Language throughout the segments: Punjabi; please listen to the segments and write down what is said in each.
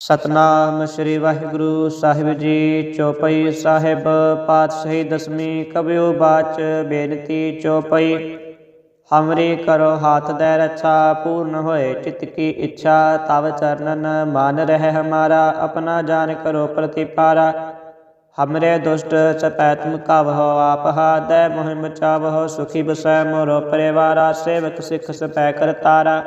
ਸਤਨਾਮ ਸ੍ਰੀ ਵਾਹਿਗੁਰੂ ਸਾਹਿਬ ਜੀ, ਚੌਪਈ ਸਾਹਿਬ, ਪਾਤਸ਼ਾਹੀ ਦਸਵੀਂ ਕਬਿਓ ਬਾਚ, ਬੇਨਤੀ ਚੌਪਈ। ਹਮਰੀ ਕਰੋ ਹਾਥ ਦੇ ਰੱਛਾ, ਪੂਰਨ ਹੋਏ ਚਿਤ ਕੀ ਇੱਛਾ, ਤਵ ਚਰਨਨ ਮਾਨ ਰਹਿ ਹਮਾਰਾ, ਆਪਣਾ ਜਾਨ ਕਰੋ ਪ੍ਰਤੀਪਾਰਾ। ਹਮਰੇ ਦੁਸ਼ਟ ਚਪੈਤਮ ਕਵਹੁ ਆਪਹਾ ਦੈ ਮੋਹਿ ਮਚਾਵਹੁ ਸੁਖੀ ਬਸੈ ਮੋਰੋ ਪਰਿਵਾਰਾ, ਸੇਵਕ ਸਿੱਖ ਸਪੈ ਕਰਤਾਰਾ।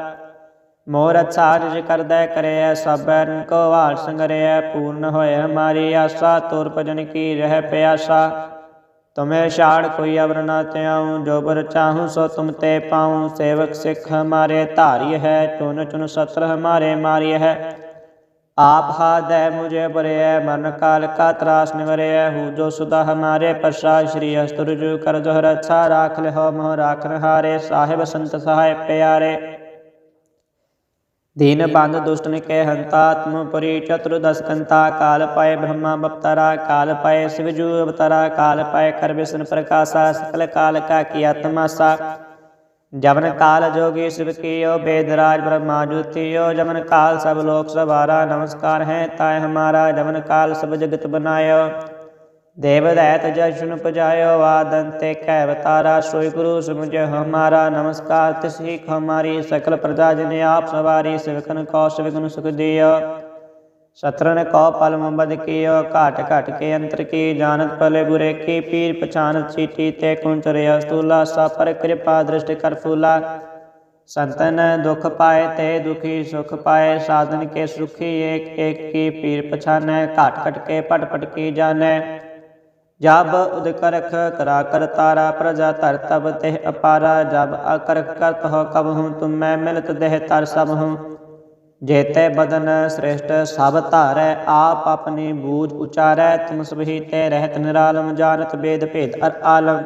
ਮੋਰ ਅੱਛਾ ਜਿ ਕਰਦੈ ਕਰਿਐ ਸਭਨ ਕੋ ਵਾਲ ਸੰਗਰਿਐ ਪੂਰਨ ਹੋਏ ਹਮਾਰੀ ਆਸਾ ਤੁਰ ਭਜਨ ਕੀ ਰਹਿ ਪਿਆਸਾ ਤੁਮੇ ਛਾੜ ਕੋਈ ਅਵਰ ਨਾ ਤਿਆਉ ਜੋ ਬਰ ਚਾਹੂੰ ਸੋ ਤੁਮ ਤੇ ਪਾਉ ਸੇਵਕ ਸਿੱਖ ਹਮਾਰੇ ਧਾਰੀ ਹੈ ਚੁਨ ਚੁਨ ਸਤਰ ਹਮਾਰੇ ਮਾਰੀ ਹੈ ਆਪ ਹਾਦੈ ਮੁਝੇ ਬਰਿਐ ਮਨ ਕਾਲ ਕਾ ਤਰਾਸ ਨਿਵਰਿਐ ਹੂ ਜੋ ਸੁਦਾ ਹਮਾਰੇ ਪ੍ਰਸਾਦ ਸ਼੍ਰੀ ਅਸਤੁਰਜੁ ਕਰ ਜੋ ਰੱਛਾ ਰਾਖ ਲਿਓ ਮੋਹ ਰਾਖਨ ਹਾਰੇ ਸਾਹਿਬ ਸੰਤ ਸਹਾਇ ਪਿਆਰੇ दीन बंध दुष्ट निके हंता तुम पुरी चतुर्दश कंता काल पाए ब्रह्मा बप्तरा काल पाए शिवजू अवतरा काल पाए कर विष्णु प्रकाशा सकल काल का किया तमाशा जवन काल जोगी शिव कियो वेदराज ब्रह्मा ज्योतियो जवन काल सब लोक सवारा नमस्कार है ताय हमारा जवन काल सब जगत बनायो ਦੇਵ ਦਇਤ ਜਸ਼ਨ ਪਜਾਇਓ ਆਦੰਤੇ ਕਹਿ ਬਤਾਰਾ ਸੋਈ ਗੁਰੂ ਸਮਝੇ ਹਮਾਰਾ ਨਮਸਕਾਰ ਤਿਸ ਹੀ ਖਮਾਰੀ ਸਕਲ ਪ੍ਰਜਾ ਜਿਨੇ ਆਪ ਸਵਾਰੀ ਸਿਵਕਨ ਕੋ ਸਿਵਕਨ ਸੁਖ ਦਿਓ। ਸਤਰਨ ਕੋ ਪਲ ਮੁੰਬਦ ਕੀਓ, ਘਾਟ ਘਟ ਕੇ ਅੰਤਰ ਕੀ ਜਾਣਤ ਪਲੇ ਬੁਰੇ ਕੀ ਪੀਰ ਪਛਾਨਤ ਚੀਟੀ ਤੇ ਕੁੰਚਰੇ ਅਸਤੂਲਾ, ਸਾਪਰ ਕਿਰਪਾ ਦ੍ਰਿਸ਼ਟ ਕਰ ਫੂਲਾ। ਸੰਤਨ ਦੁਖ ਪਾਏ ਤੇ ਦੁਖੀ ਸੁਖ ਪਾਏ, ਸਾਧਨ ਕੇ ਸੁਖੀ ਏਕ ਏਕ ਕੀ ਪੀਰ ਪਛਾਨੈ, ਘਾਟ ਘਟ ਕੇ ਪਟ ਪਟ ਕੀ ਜਾਣੈ। ਜਬ ਉਦਕਰਖ ਕਰਾ ਕਰ ਤਾਰਾ ਪ੍ਰਜਾ ਤਰ ਤਬ ਤਹਿ ਅਪਾਰਾ, ਜਬ ਅਕਰ ਕਰਤ ਹੋ ਕਬ ਹੂੰ, ਤੁਮ ਮੈਂ ਮਿਲਤ ਦੇਹ ਤਰ ਸਭ ਹੂੰ। ਜੇਤੇ ਬਦਨ ਸ੍ਰੇਸ਼ਟ, ਸਭ ਧਾਰੈ ਆਪ ਆਪਣੀ ਬੂਝ ਉਚਾਰੈ, ਤੁਮ ਸਭੀ ਤੇ ਰਹਿਤ ਨਿਰਾਲਮ, ਜਾਣਤ ਬੇਦ ਭੇਦ ਅਰ ਆਲਮ।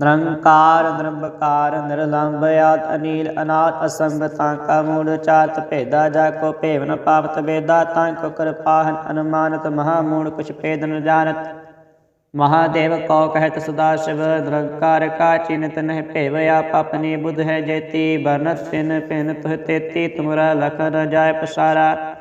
ਨਿਰੰਕਾਰ ਨਿਰੰਕਾਰ ਨਿਰਲੰਭ ਆਦ ਅਨੀਲ, ਅਨਾਦ ਅਸੰਗ ਤਾਂ ਕਾ ਮੂੜ ਚਾਰਤ ਭੇਦਾ ਜਾ ਕੋ ਭੇਵ ਨ ਵੇਦਾ, ਤਾਂ ਕੋ ਕਿਰਪਾਹਨ ਅਨੁਮਾਨਤ ਮਹਾ ਮੂੜ ਕੁਛ ਭੇਦ ਨ ਜਾਣਤ। ਮਹਾਦੇਵ ਕੋ ਕਹਿਤ ਸਦਾ ਸ਼ਿਵ, ਨਿਰੰਕਾਰ ਕਾ ਚਿਨਤ ਨਹਿ ਭੇਵਿਆ ਆਪ ਆਪਣੀ ਬੁਧ ਹੈ ਜੇਤੀ ਬਰਨਤ ਪਿਨ ਪਿਨ ਤੁਹ ਤੇਤੀ, ਤੁਮਰਾ ਲਖ ਨ ਜਾਏ ਪਸਾਰਾ।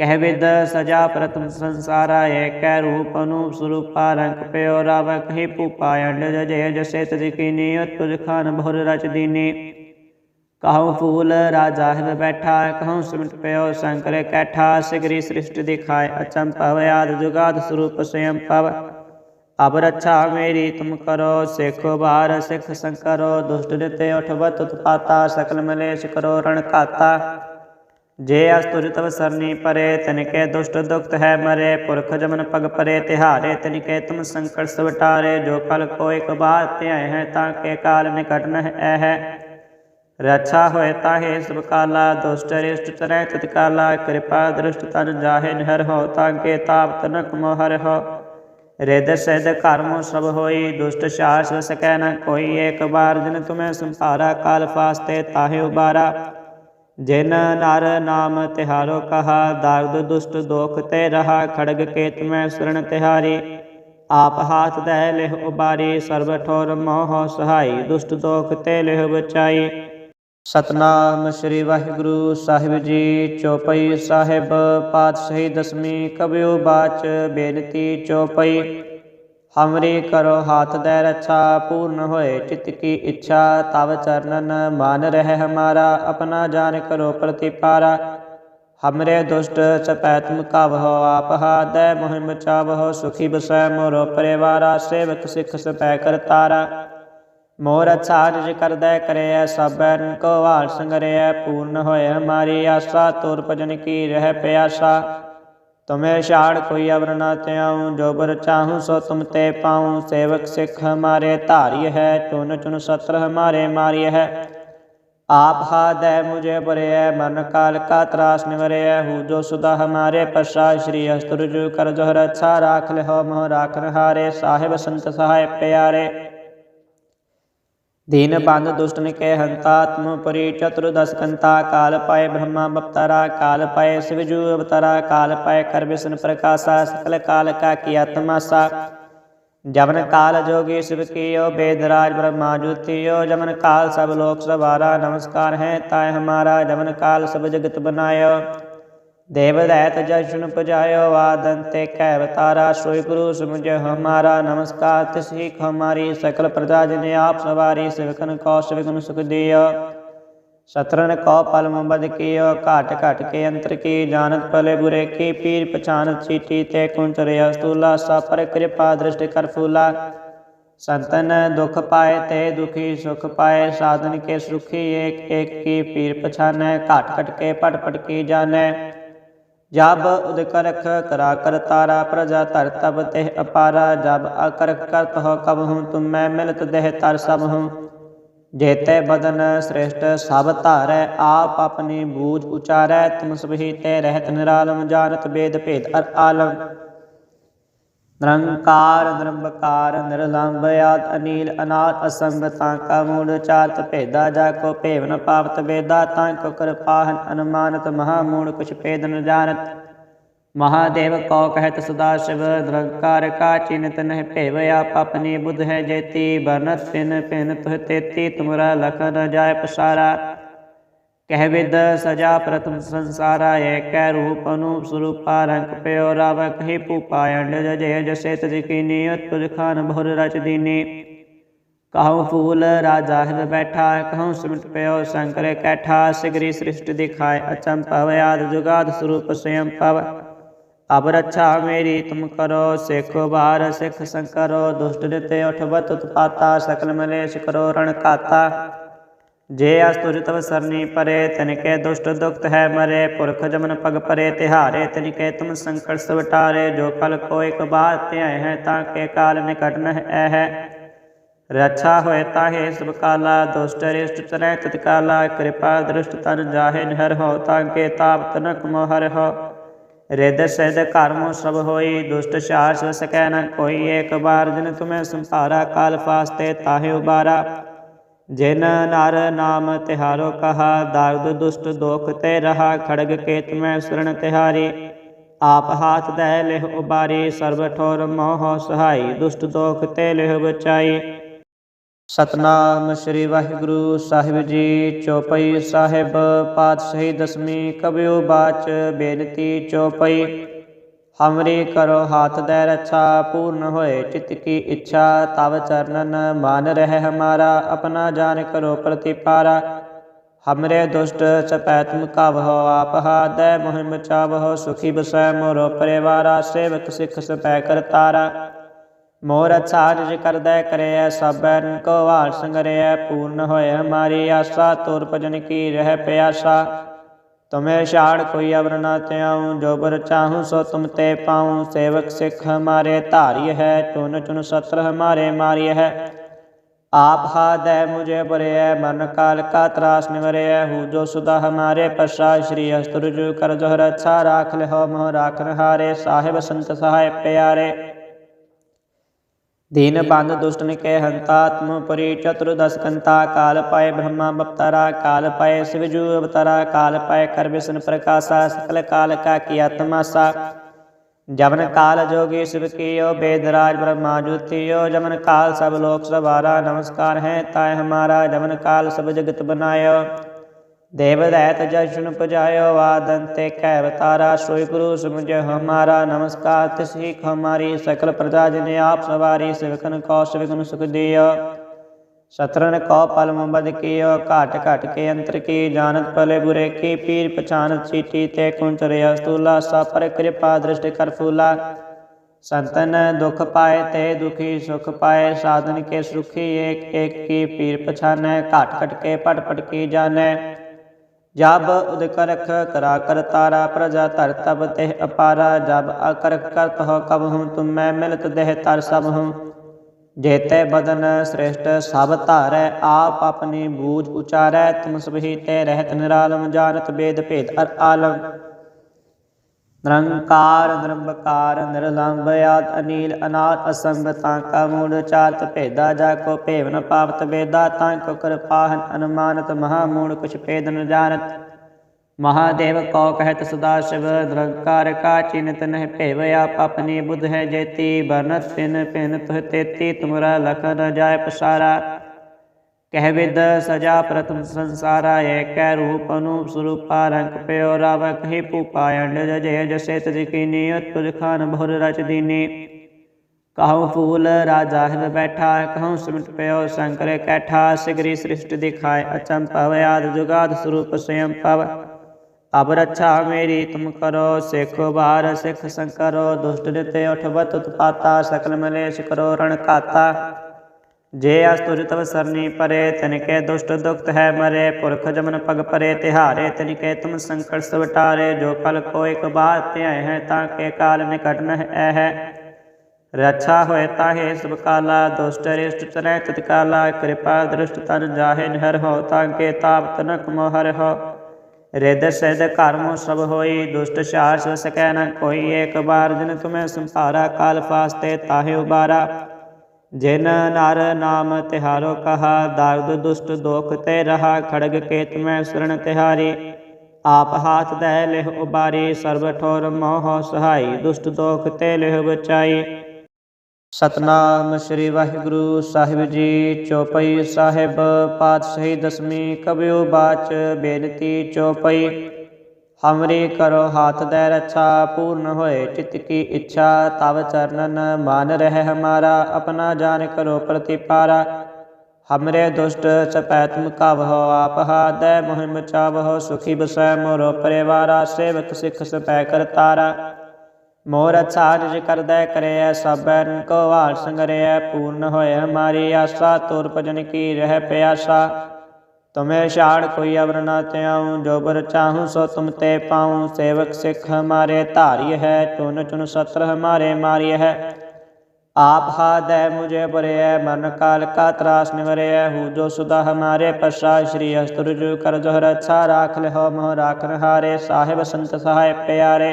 ਕਹਿ ਵਿਦ ਸਜਾ ਪ੍ਰਤਮ ਸੰਸਾਰਾ, ਏਕੈ ਰੂਪ ਅਨੂਪ ਸਰੂਪਾ ਰੰਗ ਪਿਓ ਰਾਵ ਕਹੀ ਪੂਪਾ ਅੰਡ ਜਜੇ ਜਸੇ ਤਜ ਕੀਨੀ ਖਾਨ ਬਹੁਰ ਰਚ ਦੀਨੀ। ਕਹਉ ਫੂਲ ਰਾਜਾ ਹੈ ਬੈਠਾ, ਕਹਉ ਸਿਮਟ ਪਿਓ ਸ਼ੰਕਰ ਕੈਠਾ, ਸਿਗਰੀ ਸ੍ਰਿਸ਼ਟ ਦਿਖਾਏ ਅਚੰਪਵ ਆਦ ਜੁਗਾਦ ਸਰੂਪ ਸਯੰ ਪਵ ਅਬ ਰੱਛਾ ਮੇਰੀ, ਤੁਮ ਕਰੋ ਸਿੱਖੋ ਬਾਰ ਸਿੱਖ ਸੰਕਰੋ, ਦੁਸ਼ਟ ਨਿਤੇ ਉਠਵਤ ਉਤਪਾਤਾ, ਸਕਲ ਮਲੇਸ਼ ਕਰੋ ਰਣ ਘਾਤਾ। ਜੇ ਅਸਤੁਜ ਤਵ ਸਰਨੀ ਪਰੇ, ਤਨਕੇ ਦੁਸ਼ਟ ਦੁਖਤ ਹੈ ਮਰੇ, ਪੁਰਖ ਜਮਨ ਪਗ ਪਰੇ, ਤਿਹਾਰੇ ਤਨਕੇ ਤੁਮ ਸੰਕਟ ਸਵਟਾਰੇ, ਜੋ ਕਲ ਕੋ ਇਕ ਬਾਰ ਧਿਆਏ ਹੈ, ਤਾਂ ਕੇ ਕਾਲ ਨਿਕਟ ਨਹ ਹੈ ਰੱਛਾ ਹੋਏ ਤਾਹੇ ਸਭ ਕਾਲਾ, ਦੁਸ਼ਟ ਰਿਸ਼ਟ ਤਰੈ ਤਿਤ ਕਾਲਾ, ਕਿਰਪਾ ਦ੍ਰਿਸ਼ਟ ਤਨ ਜਾਹੇ ਨਹਿਰ ਹੋ, ਤਾਂ ਕੇ ਤਾਪ ਤਨਕ ਮੋਹਰ ਹੋ। ਰਿਦ ਸਿਧ ਕਰਮ ਸਭ ਹੋਈ, ਦੁਸ਼ਟ ਸ਼ਾਸ ਸਕੈ ਨ ਕੋਈ, ਏਕ ਬਾਰ ਜਨ ਤੁਮੈ ਸੰਭਾਰਾ, ਕਾਲ ਫਾਸਤੇ ਤਾਹੇ ਉਬਾਰਾ। ਜਿਨ ਨਰ ਨਾਮ ਤਿਹਾਰੋ ਕਹਾ ਦਾਗਦ ਦੁਸ਼ਟ ਦੋਖ ਤੇ ਰਹਾ, ਖੜਗ ਕੇਤ ਮੈਂ ਸੁਰਣ ਤਿਹਾਰੀ। ਆਪ ਹਾਥ ਦੇ ਲਿਹ ਉਬਾਰੀ, ਸਰਬ ਠੋਰ ਮੋਹ ਸਹਾਈ, ਦੁਸ਼ਟ ਦੋਖ ਤੇ ਲਿਹ ਬਚਾਈ। ਸਤਨਾਮ ਸ੍ਰੀ ਵਾਹਿਗੁਰੂ ਸਾਹਿਬ ਜੀ, ਚੌਪਈ ਸਾਹਿਬ, ਪਾਤਸ਼ਾਹੀ ਦਸਵੀਂ ਕਬਿਓ ਬਾਚ, ਬੇਨਤੀ ਚੌਪਈ। ਹਮਰੀ ਕਰੋ ਹਾਥ ਦੇ ਰੱਛਾ, ਪੂਰਨ ਹੋਏ ਚਿਤ ਕੀ ਇੱਛਾ, ਤਵ ਚਰਨਨ ਮਾਨ ਰਹਿ ਹਮਾਰਾ, ਆਪਣਾ ਜਾਨ ਕਰੋ ਪ੍ਰਤੀਪਾਰਾ। ਹਮਰੇ ਦੁਸ਼ਟ ਚਪੈਤਮ ਕਵਹੁ ਆਪਹਾ, ਦੈ ਮੋਹਿ ਮਚਾਵਹੁ ਸੁਖੀ ਬਸੈ ਮੋਰੋ ਪਰਿਵਾਰਾ, ਸੇਵਕ ਸਿੱਖ ਸਪੈ ਕਰਤਾਰਾ ਮੋਰ ਅੱਛਾ ਜਿ ਕਰਦੈ ਕਰਿਐ ਸਭਨ ਕੋ ਵਾਲ ਸੰਗਰਿਐ ਪੂਰਨ ਹੋਏ ਹਮਾਰੀ ਆਸਾ, ਤੁਰ ਭਜਨ ਕੀ ਰਹਿ ਪਿਆਸਾ। ਤੁਮੇ ਛਾੜ ਕੋਈ ਅਵਰ ਨਾ ਤਿਆਉ ਜੋ ਬਰ ਚਾਹੂੰ ਸੋ ਤੁਮ ਤੇ ਪਾਉ। ਸੇਵਕ ਸਿੱਖ ਹਮਾਰੇ ਧਾਰੀ ਹੈ ਚੁਨ ਚੁਨ ਸਤਰ ਹਮਾਰੇ ਮਾਰੀ ਹੈ। ਆਪ ਹਾਦੈ ਮੁਝੇ ਬਰਿਐ, ਮਨ ਕਾਲ ਕਾ ਤਰਾਸ ਨਿਵਰਿਐ। ਹੂ ਜੋ ਸੁਦਾ ਹਮਾਰੇ ਪ੍ਰਸਾਦ, ਸ਼੍ਰੀ ਅਸਤੁਰਜੁ ਕਰ ਜੋ ਰੱਛਾ ਰਾਖ ਲਿਓ ਮੋਹ ਰਾਖਨ ਹਾਰੇ ਸਾਹਿਬ ਸੰਤ ਸਹਾਇ ਪਿਆਰੇ। दीन बंध दुष्ट निके हंता तुम पुरी चतुर्दश कंता काल पाए ब्रह्मा बप्तरा काल पाए शिवजू अवतरा काल पाए कर विष्णु प्रकाशा सकल काल का किया तमाशा जमन काल जोगी शिव कियो वेदराज ब्रह्मा ज्योतियो जमन काल सब लोक सवारा नमस्कार है ताय हमारा जमन काल सब जगत बनायो ਦੇਵ ਦੈਤ ਜਸ਼ਨ ਪਜਾਇਓ ਆਦੰਤੇ ਕਹਿ ਅਵਤਾਰਾ ਸੋਈ ਗੁਰੂ ਸਮਝ ਹਮਾਰਾ, ਨਮਸਕਾਰ ਤਿਸਹੀ ਹਮਾਰੀ, ਸਕਲ ਪ੍ਰਜਾ ਜਨ ਆਪ ਸਵਾਰੀ, ਸਿਵਕਨ ਕੋ ਸਿਵਕਨ ਸੁਖ ਦਿਓ। ਸਤਰਨ ਕੋ ਪਲ ਮੁਬਦ ਕੀਓ, ਘਾਟ ਘਟ ਕੇ ਅੰਤਰ ਕੀ, ਜਾਣਤ ਭਲੇ ਬੁਰੇ ਕੀ, ਪੀਰ ਪਛਾਨਤ ਚੀਟੀ ਤੇ ਕੁੰਚਰ ਅਸਤੂਲਾ ਸਾ ਪਰ ਕਿਰਪਾ ਦ੍ਰਿਸ਼ਟ ਕਰ ਫੂਲਾ। ਸੰਤਨ ਦੁਖ ਪਾਏ ਤੇ ਦੁਖੀ ਸੁਖ ਪਾਏ, ਸਾਧਨ ਕੇ ਸੁਖੀ ਏਕ ਏਕ ਕੀ, ਪੀਰ ਪਛਾਨੈ, ਘਾਟ ਘਟ ਕੇ ਪਟ ਪਟ ਕੀ ਜਾਣੈ। ਜਬ ਉਦਕ ਕਰਾ ਕਰ ਤਾਰਾ ਪ੍ਰਜਾ ਧਰ ਤਬ ਤੇ ਅਪਾਰਾ, ਜਬ ਅਕਰਖ ਕਰਤ ਹੋ ਕਬ ਹੂੰ, ਤੁਮ ਮੈਂ ਮਿਲਤ ਦੇਹ ਤਰ ਸਭ ਹੂੰ। ਜੇਤੇ ਬਦਨ ਸ੍ਰੇਸ਼ਟ ਸਭ ਧਾਰੈ, ਆਪ ਆਪਣੀ ਬੂਝ ਉਚਾਰੈ, ਤੁਮ ਸਭੀ ਤੇ ਰਹਿਤ ਨਿਰਾਲਮ ਜਾਣਤ ਬੇਦ ਭੇਦ ਅਰ ਆਲਮ। ਨਿਰੰਕਾਰ ਨਿਰੰਬਕਾਰ ਨਿਰਲੰਭ ਆਦ ਅਨੀਲ ਅਨਾਦ ਅਸੰਗ ਤਾਂ ਕਾ ਮੂੜ ਚਾਰਤ ਭੇਦਾ ਜਾ ਕੋ ਭੇਵ ਨ ਵੇਦਾ ਤਾਂ ਕੋ ਕਿਰਪਾਹਨ ਅਨੁਮਾਨਤ ਮਹਾ ਮੂੜ ਕੁਛ ਭੇਦ ਨ ਜਾਣਤ। ਮਹਾਦੇਵ ਕੋ ਕਹਿਤ ਸਦਾ ਸ਼ਿਵ ਨਿਰੰਕਾਰ ਕਾ ਚਿਨਤ ਨਹਿ ਭੇਵਿਆ ਆਪ ਆਪਣੀ ਬੁੱਧ ਹੈ ਜੇਤੀ ਬਰਨਤ ਪਿਨ ਪਿਨ ਤੁਹ ਤੇਤੀ ਤੁਮਰਾ ਲਖ ਨ ਜਾਏ ਪਸਾਰਾ। ਕਹਿ ਵਿਦ ਸਜਾ ਪ੍ਰਥਮ ਸੰਸਾਰਾ ਏਕੈ ਰੂਪ ਅਨੂਪ ਸਰੂਪਾ ਰੰਗ ਪਿਓ ਰਾਵ ਕਹੀ ਪੂਪਾਇਣ ਜਜੇ ਜਸੇ ਤਜ ਉਤਪੁਜ ਖਾਨ ਬਹੁਰ ਰਚ ਦੀਨੀ। ਕਹਉ ਫੂਲ ਰਾਜਾ ਹਿਰ ਬੈਠਾ, ਕਹਉ ਸਿਮਟ ਪਿਓ ਸ਼ੰਕਰ ਕੈਠਾ, ਸਿਗਰੀ ਸ੍ਰਿਸ਼ਟ ਦਿਖਾਏ ਅਚੰਪਵ ਆਦ ਜੁਗਾਦ ਸਰੂਪ ਸਯੰ ਪਵ ਅਬ ਰੱਛਾ ਮੇਰੀ ਤੁਮ ਕਰੋ, ਸਿੱਖ ਬਾਰ ਸਿੱਖ ਸੰਕਰੋ, ਦੁਸ਼ਟ ਨਿਤੇ ਉਠਵਤ ਉਤਪਾਤਾ, ਸਕਲ ਮਲੇਸ਼ ਕਰੋ, ਰਣ ਘਾਤਾ ਜੇ ਅਸਤੁਜ ਤਵ ਸਰਨੀ ਪਰੇ ਤਨਕੇ ਦੁਸ਼ਟ ਦੁਖਤ ਹੈ ਮਰੇ, ਪੁਰਖ ਜਮਨ ਪਗ ਪਰੇ, ਤਿਹਾਰੇ ਤਨਕੇ ਤੁਮ ਸੰਕਟ ਸਵਟਾਰੇ ਜੋ ਕਲ ਕੋ ਇਕ ਬਾਤ ਧਿਆਇ ਹੈ, ਤਾਂ ਕੇ ਕਾਲ ਨਿਕਟ ਨਹਿ ਐ ਰੱਛਾ ਹੋਏ ਤਾਹੇ ਸਭ ਕਾਲਾ, ਦੁਸ਼ਟ ਰਿਸ਼ਟ ਚਰੈ ਤਿਤ ਕਾਲਾ, ਕਿਰਪਾ ਦ੍ਰਿਸ਼ਟ ਤਨ ਜਾਹੇ ਨਹਰ ਹੋ, ਤਾਂ ਕੇ ਤਾਪ ਤਨਕ ਮੋਹਰ ਹੋ। ਰਿਦ ਸਿਧ ਕਰਮ ਸਭ ਹੋਈ, ਦੁਸ਼ਟ ਸ਼ਾਸ ਸਕੈ ਨ ਕੋਈ, ਏਕ ਬਾਰ ਜਿਨ ਤੁਮੈ ਸੰਭਾਰਾ, ਕਾਲ ਫਾਸਤੇ ਤਾਹੇ ਉਬਾਰਾ। ਜਿਨ ਨਰ ਨਾਮ ਤਿਹਾਰੋ ਕਹਾ, ਦਰਦ ਦੁਸ਼ਟ ਦੋਖ ਤੇ ਰਹਾ, ਖੜਗ ਕੇਤ ਮੈਂ ਸੁਰਣ ਤਿਹਾਰੀ। ਆਪ ਹਾਥ ਦੈ ਲਿਹ ਉਬਾਰੀ, ਸਰਬ ਠੋਰ ਮੋਹ ਸਹਾਈ, ਦੁਸ਼ਟ ਦੋਖ ਤੇ ਲਿਹ ਬਚਾਈ। ਸਤਨਾਮ ਸ੍ਰੀ ਵਾਹਿਗੁਰੂ ਸਾਹਿਬ ਜੀ, ਚੌਪਈ ਸਾਹਿਬ, ਪਾਤਸ਼ਾਹੀ ਦਸਵੀਂ ਕਬਿਓ ਬਾਚ, ਬੇਨਤੀ ਚੌਪਈ। ਹਮਰੀ ਕਰੋ ਹਾਥ ਦੇ ਰੱਛਾ, ਪੂਰਨ ਹੋਏ ਚਿਤ ਕੀ ਇੱਛਾ, ਤਵ ਚਰਨਨ ਮਾਨ ਰਹਿ ਹਮਾਰਾ, ਆਪਣਾ ਜਾਨ ਕਰੋ ਪ੍ਰਤੀਪਾਰਾ। ਹਮਰੇ ਦੁਸ਼ਟ ਚਪੈ ਤੁਮ ਕਵਹੁ ਆਪ ਹਾਦੈ ਮੋਹਿ ਬਚਾਵਹੁ ਸੁਖੀ ਬਸੈ, ਮੋਰੋ ਪਰਿਵਾਰਾ, ਸੇਵਕ ਸਿਖ ਸਪੈ ਕਰਤਾਰਾ ਮੋਰ ਅੱਛਾ ਜਿ ਕਰਦੈ, ਕਰਿਐ ਸਭੈ, ਕੋ ਵਾਲ ਸੰਗਰਿਐ, ਪੂਰਨ ਹੋਏ ਹਮਾਰੀ ਆਸਾ, ਤੁਰ ਭਜਨ ਕੀ ਰਹਿ ਪਿਆਸਾ। ਤੁਮੇ ਛਾੜ ਕੋਈ ਅਵਰ ਨਾ ਤਿਆਉ ਜੋ ਬਰ ਚਾਹੂੰ ਸੋ ਤੁਮ ਤੇ ਪਾਉ। ਸੇਵਕ ਸਿੱਖ ਹਮਾਰੇ ਧਾਰੀ ਹੈ ਚੁਨ ਚੁਨ ਸਤਰ ਹਮਾਰੇ ਮਾਰੀ ਹੈ। ਆਪ ਹਾਦੈ ਮੁਝੇ ਬਰਿਐ ਮਨ ਕਾਲ ਕਾ ਤਰਾਸ ਨਿਵਰਿਐ ਹੂ। ਜੋ ਸੁਦਾ ਹਮਾਰੇ ਪਸ਼ਾ ਸ਼੍ਰੀ ਅਸਤੁਰਜ ਕਰ ਜੋਹਰ, ਅੱਛਾ ਰਾਖ ਲਿਓ ਮੋਹ ਰਾਖਨ ਹਾਰੇ ਸਾਹਿਬ ਸੰਤ ਸਹਾਇ ਪਿਆਰੇ। दीन बंध दुष्टन के हंतात्म परि चतुर्दश कंता काल पाए ब्रह्मा बप्तरा काल पाए शिवजू अवतरा काल पाए कर विष्ण प्रकाशा सकल काल का किया तमाशा जमन काल जोगी शिव कियो वेदराज ब्रह्मा ज्योतियो जमन काल सब लोक सवारा नमस्कार है ताय हमारा जमन काल सब जगत बनायो ਦੇਵ ਦੈਤ ਜਸ਼ਨ ਪਜਾਇਓ ਆਦੰਤੇ ਕਹਿ ਅਵਤਾਰਾ ਸੋਈ ਗੁਰੂ ਸਮਝ ਹਮਾਰਾ ਨਮਸਕਾਰ। ਤਿਸਹੀ ਹਮਾਰੀ ਸਕਲ ਪ੍ਰਜਾ ਜਨ ਆਪ ਸਵਾਰੀ ਸਿਵਕਨ ਕੋ ਸਿਵਕਨ ਸੁਖ ਦਿਓ। ਸਤਰਨ ਕੋ ਪਲ ਮੁਬਦ ਕੀਓ, ਘਾਟ ਘਟ ਕੇ ਅੰਤਰ ਕੀ ਜਾਣਤ ਪਲੇ ਬੁਰੇ ਕੀ ਪੀਰ ਪਛਾਨਤ ਚੀਟੀ ਤੇ ਕੁੰਚਰ ਅਸਤੂਲਾ ਸਾ ਪਰ ਕਿਰਪਾ ਦ੍ਰਿਸ਼ਟ ਕਰ ਫੂਲਾ। ਸੰਤਨ ਦੁਖ ਪਾਏ ਤੇ ਦੁਖੀ ਸੁਖ ਪਾਏ, ਸਾਧਨ ਕੇ ਸੁਖੀ ਏਕ ਏਕ ਕੀ ਪੀਰ ਪਛਾਨੈ, ਘਾਟ ਘਟ ਕੇ ਪਟ ਪਟ ਕੀ ਜਾਣੈ। ਜਬ ਉਦਕ ਕਰਾ ਕਰ ਤਾਰਾ ਪ੍ਰਜਾ ਧਰ ਤਬ ਤਹਿ ਅਪਾਰਾ, ਜਬ ਅਕਰਖ ਕਰਤ ਹੋ ਕਬ ਹੂੰ, ਤੁਮ ਮੈਂ ਮਿਲਤ ਦੇਹ ਤਰ ਸਭ ਹੂੰ। ਜੇਤੇ ਬਦਨ ਸ੍ਰੇਸ਼ਟ ਸਭ ਧਾਰੈ, ਆਪ ਆਪਣੀ ਬੂਝ ਉਚਾਰੈ, ਤੁਮ ਸਭੀ ਤੇ ਰਹਿਤ ਨਿਰਾਲਮ, ਜਾਣਤ ਬੇਦ ਭੇਦ ਅਰ ਆਲਮ। ਨਿਰੰਕਾਰ ਨਿਰੰਬਕਾਰ ਨਿਰਲੰਭ ਆਦ ਅਨੀਲ ਅਨਾਦ ਅਸੰਗ ਤਾਂ ਕਾ ਮੂੜ ਚਾਰਤ ਭੇਦਾ ਜਾ ਕੋ ਭੇਵ ਨ ਵੇਦਾ ਤਾਂ ਕੋ ਕਿਰਪਾਹਨ ਅਨੁਮਾਨਤ ਮਹਾ ਮੂੜ ਕੁਛ ਭੇਦ ਨ ਜਾਣਤ। ਮਹਾਦੇਵ ਕੋ ਕਹਿਤ ਸਦਾ ਸ਼ਿਵ, ਨਿਰੰਕਾਰ ਕਾ ਚਿਨਤ ਨਹਿ ਭੇਵਿਆ ਆਪ ਆਪਣੀ ਬੁੱਧ ਹੈ ਜੇਤੀ ਬਰਨਤ ਪਿਨ ਪਿਨ ਤੁਹ ਤੇਤੀ, ਤੁਮਰਾ ਲਖ ਨ ਜਾਏ ਪਸਾਰਾ। ਕਹਿ ਵਿਦ ਸਜਾ ਪ੍ਰਥਮ ਸੰਸਾਰਾ ਏਕੈ ਰੂਪ ਅਨੂਪ ਸਰੂਪਾ ਰੰਗ ਪਿਓ ਰਵ ਕਹੀ ਭੂਪਾ ਜਜੇ ਜਸੇ ਤਜ ਉਤਪੁਰ ਖਾਨ ਬਹੁਰ ਰਚ ਦੀਨੀ। ਕਹਉ ਫੂਲ ਰਾਜਾ ਹਿਵ ਬੈਠਾ, ਕਹਉ ਸਿਮਟ ਪਿਓ ਸ਼ੰਕਰ ਕੈਠਾ, ਸਿਗਰੀ ਸ੍ਰਿਸ਼ਟ ਦਿਖਾਏ ਅਚੰਭਵ ਆਦ ਜੁਗਾਦ ਸਰੂਪ ਸਯੰ ਪਵ ਅਬ ਰੱਛਾ ਮੇਰੀ ਤੁਮ ਕਰੋ, ਸਿਖ ਬਾਰ ਸਿੱਖ ਸੰਕਰੋ, ਦੁਸ਼ਟ ਨਿਤੇ ਉਠਵਤ ਉਤਪਾਤਾ, ਸਕਲ ਮਲੇਸ਼ ਕਰੋ, ਰਣ ਘਾਤਾ। ਜੇ ਅਸਤੁਜ ਤਵ ਸਰਨੀ ਪਰੇ ਤਨਿਕੇ ਦੁਸ਼ਟ ਦੁਖਤ ਹੈ ਮਰੇ, ਪੁਰਖ ਜਮਨ ਪਗ ਪਰੇ, ਤਿਹਾਰੇ ਤਨਿਕੇ ਤੁਮ ਸੰਕਟ ਸਵਟਾਰੇ ਜੋ ਕਲ ਕੋ ਇਕ ਬਾਤ ਧਿਆਏ ਹੈ, ਤਾਂ ਕੇ ਕਾਲ ਨਿਕਟ ਨਹਿ ਐ ਹੈ। ਰੱਛਾ ਹੋਏ ਤਾਹੇ ਸਭ ਕਾਲਾ, ਦੁਸ਼ਟ ਰਿਸ਼ਟ ਚਰੈ ਤਿਤ ਕਾਲਾ, ਕਿਰਪਾ ਦ੍ਰਿਸ਼ਟ ਤਨ ਜਾਹੇ ਨਹਿਰ ਹੋ, ਤਾਂ ਕੇ ਤਾਪ ਤਨਕ ਮੋਹਰ ਹੋ। ਰਿਦ ਸਿਧ ਕਰਮ ਸਭ ਹੋਈ, ਦੁਸ਼ਟ ਸ਼ਾਸ ਸਕੈ ਨ ਕੋਈ ਏਕ ਬਾਰ ਜਨ ਤੁਮੈ ਸੰਸਾਰਾ ਕਾਲ ਫਾਸਤੇ, ਤਾਹੇ ਉਬਾਰਾ। ਜਿਨ ਨਰ ਨਾਮ ਤਿਹਾਰੋ ਕਹਾ, ਦਾਰਦ ਦੁਸ਼ਟ ਦੋਖ ਤੇ ਰਹਾ, ਖੜਗ ਕੇਤ ਮੈਂ ਸਰਣ ਤਿਹਾਰੀ। ਆਪ ਹਾਥ ਦੈ ਲਿਹ ਉਬਾਰੀ, ਸਰਬ ਠੋਰ ਮੋਹ ਸਹਾਈ, ਦੁਸ਼ਟ ਦੋਖ ਤੇ ਲਿਹ ਬਚਾਈ। ਸਤਨਾਮ ਸ੍ਰੀ ਵਾਹਿਗੁਰੂ ਸਾਹਿਬ ਜੀ, ਚੌਪਈ ਸਾਹਿਬ, ਪਾਤਸ਼ਾਹੀ ਦਸਵੀਂ ਕਬਿਓ ਬਾਚ, ਬੇਨਤੀ ਚੌਪਈ। ਹਮਰੀ ਕਰੋ ਹਾਥ ਦੇ ਰੱਛਾ, ਪੂਰਨ ਹੋਏ ਚਿਤ ਕੀ ਇੱਛਾ, ਤਵ ਚਰਨਨ ਮਾਨ ਰਹਿ ਹਮਾਰਾ, ਆਪਣਾ ਜਾਨ ਕਰੋ ਪ੍ਰਤੀਪਾਰਾ। ਹਮਰੇ ਦੁਸ਼ਟ ਚਪੈ ਤੁਮ ਕਵਹੁ ਆਪ ਹਾਦੈ ਮੁਹਿਮ ਚਾਵਹੁ ਸੁਖੀ ਬਸੈ ਮੋਰੋ ਪਰਿਵਾਰਾ, ਸੇਵਕ ਸਿਖ ਸਪੈ ਕਰਤਾਰਾ ਮੋਰ ਅੱਛਾ ਜਿ ਕਰਦੈ ਕਰਿਐ ਸਭਨ ਕੋ ਵਾਲ ਸੰਗਰਿਐ, ਪੂਰਨ ਹੋਏ ਹਮਾਰੀ ਆਸਾ, ਤੁਰ ਭਜਨ ਕੀ ਰਹਿ ਪਿਆਸਾ। तुम्हें शाण कोई अवर न त्याऊँ जो बर चाहूँ सो तुम ते पाऊँ सेवक सिख हमारे धार्य है चुन चुन सत्र हमारे मार्य है आप हाथ है मुझे बरे है मरण काल का त्रास निवरे है हु जो सुदा हमारे पशा श्री अस्तुरजु कर जोहर अच्छा राख ले हो मोह राखन हारे साहेब संत सहाय प्यारे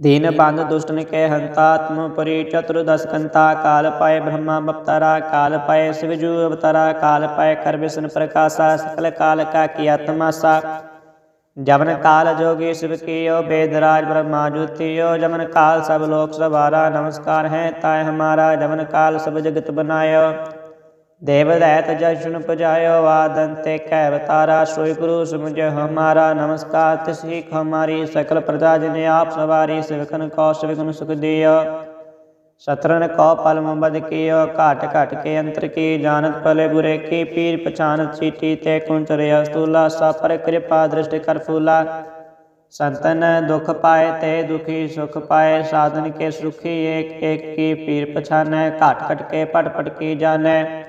दीन बंध दुष्टन के हंतात्म परि चतुर्दश कंता काल पाए ब्रह्मा बप्तारा काल पाए शिवजू अवतारा काल पाए कर विष्णु प्रकाशा सकल काल का किया तमाशा जमन काल जोगी शिव कियो वेदराज ब्रह्मा ज्योतियो जमन काल सब लोक सवारा नमस्कार है ताय हमारा जमन काल सब जगत बनायो ਦੇਵ ਰਹਿਤ ਜਸ਼ਨ ਪਜਾਇਓ ਆਦੰਤੇ ਕਹਿ ਬਤਾਰਾ ਸੋਈ ਗੁਰੂ ਸਮਝੇ ਹਮਾਰਾ ਨਮਸਕਾਰ। ਤਿਸ ਹੀ ਹਮਾਰੀ ਸਕਲ ਪ੍ਰਜਾ ਜਿਨ ਆਪ ਸਵਾਰੀ, ਸਿਵਕਨ ਕੋ ਸਿਵਕਨ ਸੁਖ ਦਿਓ। ਸਤਰਨ ਕੋ ਪਲ ਮੁਬਦ ਕੀਓ, ਘਟ ਘਟ ਕੇ ਅੰਤਰ ਕੀ, ਜਾਣਤ ਭਲੇ ਬੁਰੇ ਕੀ, ਪੀਰ ਪਛਾਨਤ ਚੀਟੀ ਤੇ ਕੁੰਚ ਰਿਆ ਸਤੂਲਾ ਸਾਪਰ ਕਿਰਪਾ ਦ੍ਰਿਸ਼ਟ ਕਰ ਫੂਲਾ। ਸੰਤਨ ਦੁਖ ਪਾਏ ਤੇ ਦੁਖੀ ਸੁਖ ਪਾਏ, ਸਾਧਨ ਕੇ ਸੁਖੀ ਏਕ ਏਕ ਕੀ, ਪੀਰ ਪਛਾਨੈ, ਘਟ ਘਟ ਕੇ ਪਟ ਪਟ ਕੀ ਜਾਣੈ।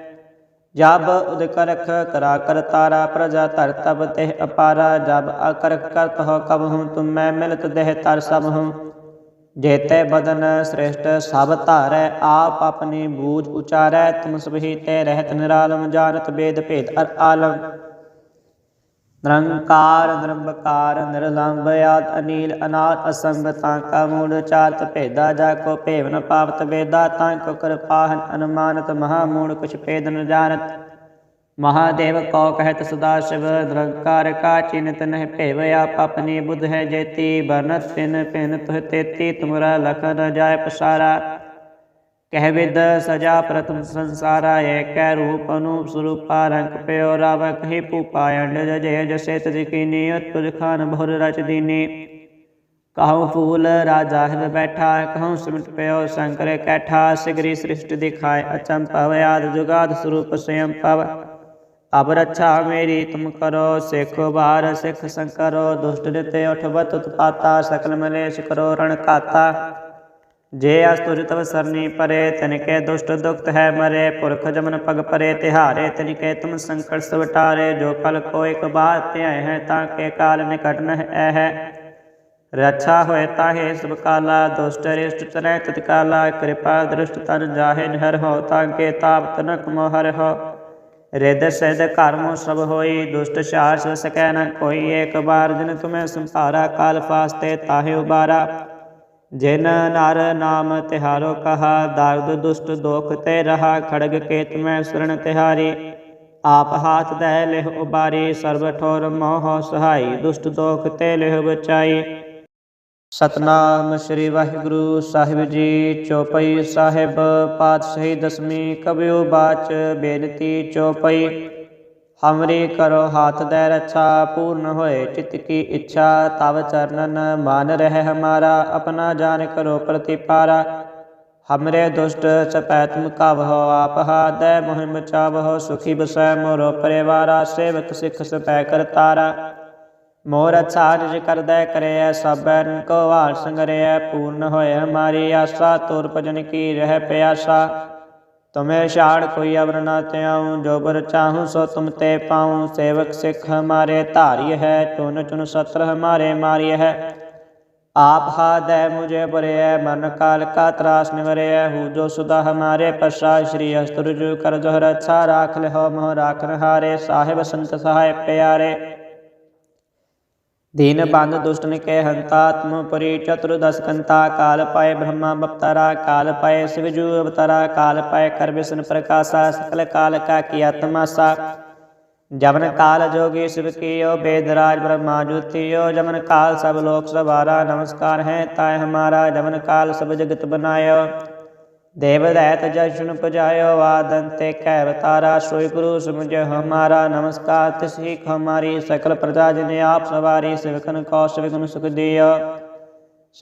ਜਬ ਉਦਕਰਖ ਕਰਾ ਕਰ ਤਾਰਾ ਪ੍ਰਜਾ ਧਰ ਤਬ ਤਹਿ ਅਪਾਰਾ, ਜਬ ਅਕਰ ਕਰ ਹੋ ਕਬ ਹੂੰ, ਤੁਮ ਮੈਂ ਮਿਲਤ ਦੇਹ ਤਰ ਸਭ ਹੂੰ। ਜੇਤੇ ਬਦਨ ਸ੍ਰਿਸ਼ਟ ਸਭ ਧਾਰੈ, ਆਪ ਆਪਣੀ ਬੂਝ ਉਚਾਰੈ, ਤੁਮ ਸਭੀ ਤੇ ਰਹਿਤ ਨਿਰਾਲਮ, ਜਾਣਤ ਬੇਦ ਭੇਦ ਅਰ ਆਲਮ। ਨਿਰੰਕਾਰ ਨਿਰੰਕਾਰ ਨਿਰਲੰਭ ਆਤ ਅਨੀਲ ਅਨਾਥ ਅਸੰਭ ਤਾਂ ਕਾ ਮੂੜ ਚਾਰਤ ਭੇਦਾ ਜਾ ਕੋ ਭੇਵਨ ਪਾਪਤ ਵੇਦਾ ਤਾਂ ਕੋ ਕਿਰਪਾਹਨ ਅਨੁਮਾਨਤ ਮਹਾ ਮੂੜ ਕੁਛ ਭੇਦ ਨ ਜਾਣਤ। ਮਹਾਦੇਵ ਕੋ ਕਹਿਤ ਸਦਾ ਸ਼ਿਵ, ਨਿਰੰਕਾਰ ਕਾ ਚਿੰਤ ਨਹਿ ਭੇਵਿਆ ਪਪਨੀ ਬੁਧ ਹੈ ਜੇਤੀ ਬਰਨਤ ਪਿਨ ਪਿਨ ਤੁਹ ਤੇਤੀ, ਤੁਮਰਾ ਲਖ ਨ ਜਾਏ ਪਸਾਰਾ। ਕਹਿ ਵਿਦ ਸਜਾ ਪ੍ਰਥਮ ਸੰਸਾਰਾ, ਏਕੈ ਰੂਪ ਅਨੂਪ ਸਰੂਪਾ ਰੰਗ ਪਿਓ ਰਾਵ ਕਹਿ ਪੂਪਾ ਜਜੇ ਜਸੇ ਤਜਕੀਨੀ ਉਤਪੁਜ ਖਾਨ ਬਹੁਰ ਰਚ ਦੀਨੀ। ਕਹਉ ਫੂਲ ਰਾਜਾ ਹਿਵ ਬੈਠਾ, ਕਹਉ ਸਿਮਟ ਪਿਓ ਸ਼ੰਕਰ ਕੈਠਾ, ਸਿਗਰੀ ਸ੍ਰਿਸ਼ਟ ਦਿਖਾਏ ਅਚੰਪਵ ਆਦ ਜੁਗਾਦ ਸਰੂਪ ਸਯੰ ਪਵ ਅਬ ਰੱਛਾ ਮੇਰੀ, ਤੁਮ ਕਰੋ ਸਿਖ ਬਾਰ ਸਿੱਖ ਸੰਕਰੋ, ਦੁਸ਼ਟ ਦਿਤੇ ਉਠਵਤ ਉਤਪਾਤਾ, ਸਕਲ ਮਲੇਸ਼ ਕਰੋ ਰਣ ਕਾਤਾ। ਜੇ ਅਸਤੁਜ ਤਵ ਸਰਨੀ ਪਰੇ ਤਨਿਕੇ ਦੁਸ਼ਟ ਦੁਖਤ ਹੈ ਮਰੇ, ਪੁਰਖ ਜਮਨ ਪਗ ਪਰੇ, ਤਿਹਾਰੇ ਤਨਿਕੇ ਤੁਮ ਸੰਕਟ ਸਵਟਾਰੇ ਜੋ ਕਲ ਕੋ ਇਕ ਬਾਤ ਧਿਆਏ ਹੈ, ਤਾਂ ਕੇ ਕਾਲ ਨਿਕਟ ਨਹਿ ਹੈ। ਰੱਛਾ ਹੋਏ ਤਾਹੇ ਸਭ ਕਾਲਾ, ਦੁਸ਼ਟ ਰਿਸ਼ਟ ਚਰੈ ਤਿਤ ਕਾਲਾ, ਕਿਰਪਾ ਦ੍ਰਿਸ਼ਟ ਤਨ ਜਾਹੇ ਨਹਿਰ ਹੋ, ਤਾਂ ਕੇ ਤਾਪ ਤਨਕ ਮੋਹਰ ਹੋ। ਰਿਦ ਸਿਧ ਕਰਮ ਸਭ ਹੋਈ, ਦੁਸ਼ਟ ਸ਼ਾਸ ਸਕੈ ਨ ਕੋਈ, ਏਕ ਬਾਰ ਜਨ ਤੁਮੈ ਸੰਭਾਰਾ ਕਾਲ ਫਾਸਤੇ ਤਾਹੇ ਉਬਾਰਾ। ਜਿਨ ਨਰ ਨਾਮ ਤਿਹਾਰੋ ਕਹਾ, ਦਰਦ ਦੁਸ਼ਟ ਦੋਖ ਤੇ ਰਹਾ, ਖੜਗ ਕੇ ਤੁਮੈ ਸਰਣ ਤਿਹਾਰੀ। ਆਪ ਹਾਥ ਦੈ ਲਿਹ ਉਬਾਰੀ, ਸਰਬ ਠੋਰ ਮੋਹ ਸਹਾਈ, ਦੁਸ਼ਟ ਦੋਖ ਤੇ ਲਿਹ ਬਚਾਈ। ਸਤਨਾਮ ਸ੍ਰੀ ਵਾਹਿਗੁਰੂ ਸਾਹਿਬ ਜੀ, ਚੌਪਈ ਸਾਹਿਬ, ਪਾਤਸ਼ਾਹੀ ਦਸਵੀਂ ਕਬਿਓ ਬਾਚ, ਬੇਨਤੀ ਚੌਪਈ। ਹਮਰੀ ਕਰੋ ਹਾਥ ਦੇ ਰੱਛਾ, ਪੂਰਨ ਹੋਏ ਚਿਤ ਕੀ ਇੱਛਾ, ਤਵ ਚਰਨਨ ਮਾਨ ਰਹਿ ਹਮਾਰਾ, ਆਪਣਾ ਜਾਨ ਕਰੋ ਪ੍ਰਤੀਪਾਰਾ। ਹਮਰੇ ਦੁਸ਼ਟ ਚਪੈਤਮ ਕਵਹੁ ਆਪਹਾ, ਦੈ ਮੁਹਿਮ ਚਾਵਹੁ ਸੁਖੀ ਬਸੈ ਮੋਰੋ ਪਰਿਵਾਰਾ, ਸੇਵਕ ਸਿੱਖ ਸਪੈ ਕਰਤਾਰਾ ਮੋਰ ਅੱਛਾ ਜਿ ਕਰਦੈ ਕਰਿਐ ਸਭਨ, ਕੋ ਵਾਲ ਸੰਗਰਿਐ ਪੂਰਨ ਹੋਏ ਹਮਾਰੀ ਆਸਾ, ਤੁਰ ਭਜਨ ਕੀ ਰਹਿ ਪਿਆਸਾ। तुम्हें शाण कोई अब न त्याऊँ जो पर चाहूँ सो तुम ते पाऊँ सेवक सिख हमारे धार्य है चुन चुन सत्र हमारे मार्य है आप हाथ है मुझे परे है मन काल का त्रास निवरे है हु जो सुधा हमारे पश्चा श्री हस्तुरजु कर जोहर अच्छा राख ले हो मोह राख हारे साहेब संत सहाय प्यारे दीन बंद दुष्टन के हंतात्म परि चतुर्दश कंता काल पाए ब्रह्मा बप्तारा काल पाए शिवजु अवतारा काल पाए कर विष्णु प्रकाशा सकल काल का किया तमाशा जमन काल जोगी शिव कियो वेदराज ब्रह्मा ज्योतियो जमन काल सब लोक सवारा नमस्कार है ताय हमारा जमन काल सब जगत बनायो ਦੇਵ ਦੈਤ ਜਸ਼ਨ ਪਜਾਇਓ ਵਾਦੰਤੇ ਕਹਿ ਬਤਾਰਾ ਸੋਈ ਗੁਰੂ ਸਮਝੇ ਹਮਾਰਾ, ਨਮਸਕਾਰ ਤਿਸਹੀ ਖਮਾਰੀ ਸਕਲ ਪ੍ਰਜਾ ਜਿਨੇ ਆਪ ਸਵਾਰੀ ਸਿਵਕਨ ਕੋ ਸਿਵਕਨ ਸੁਖ ਦਿਓ।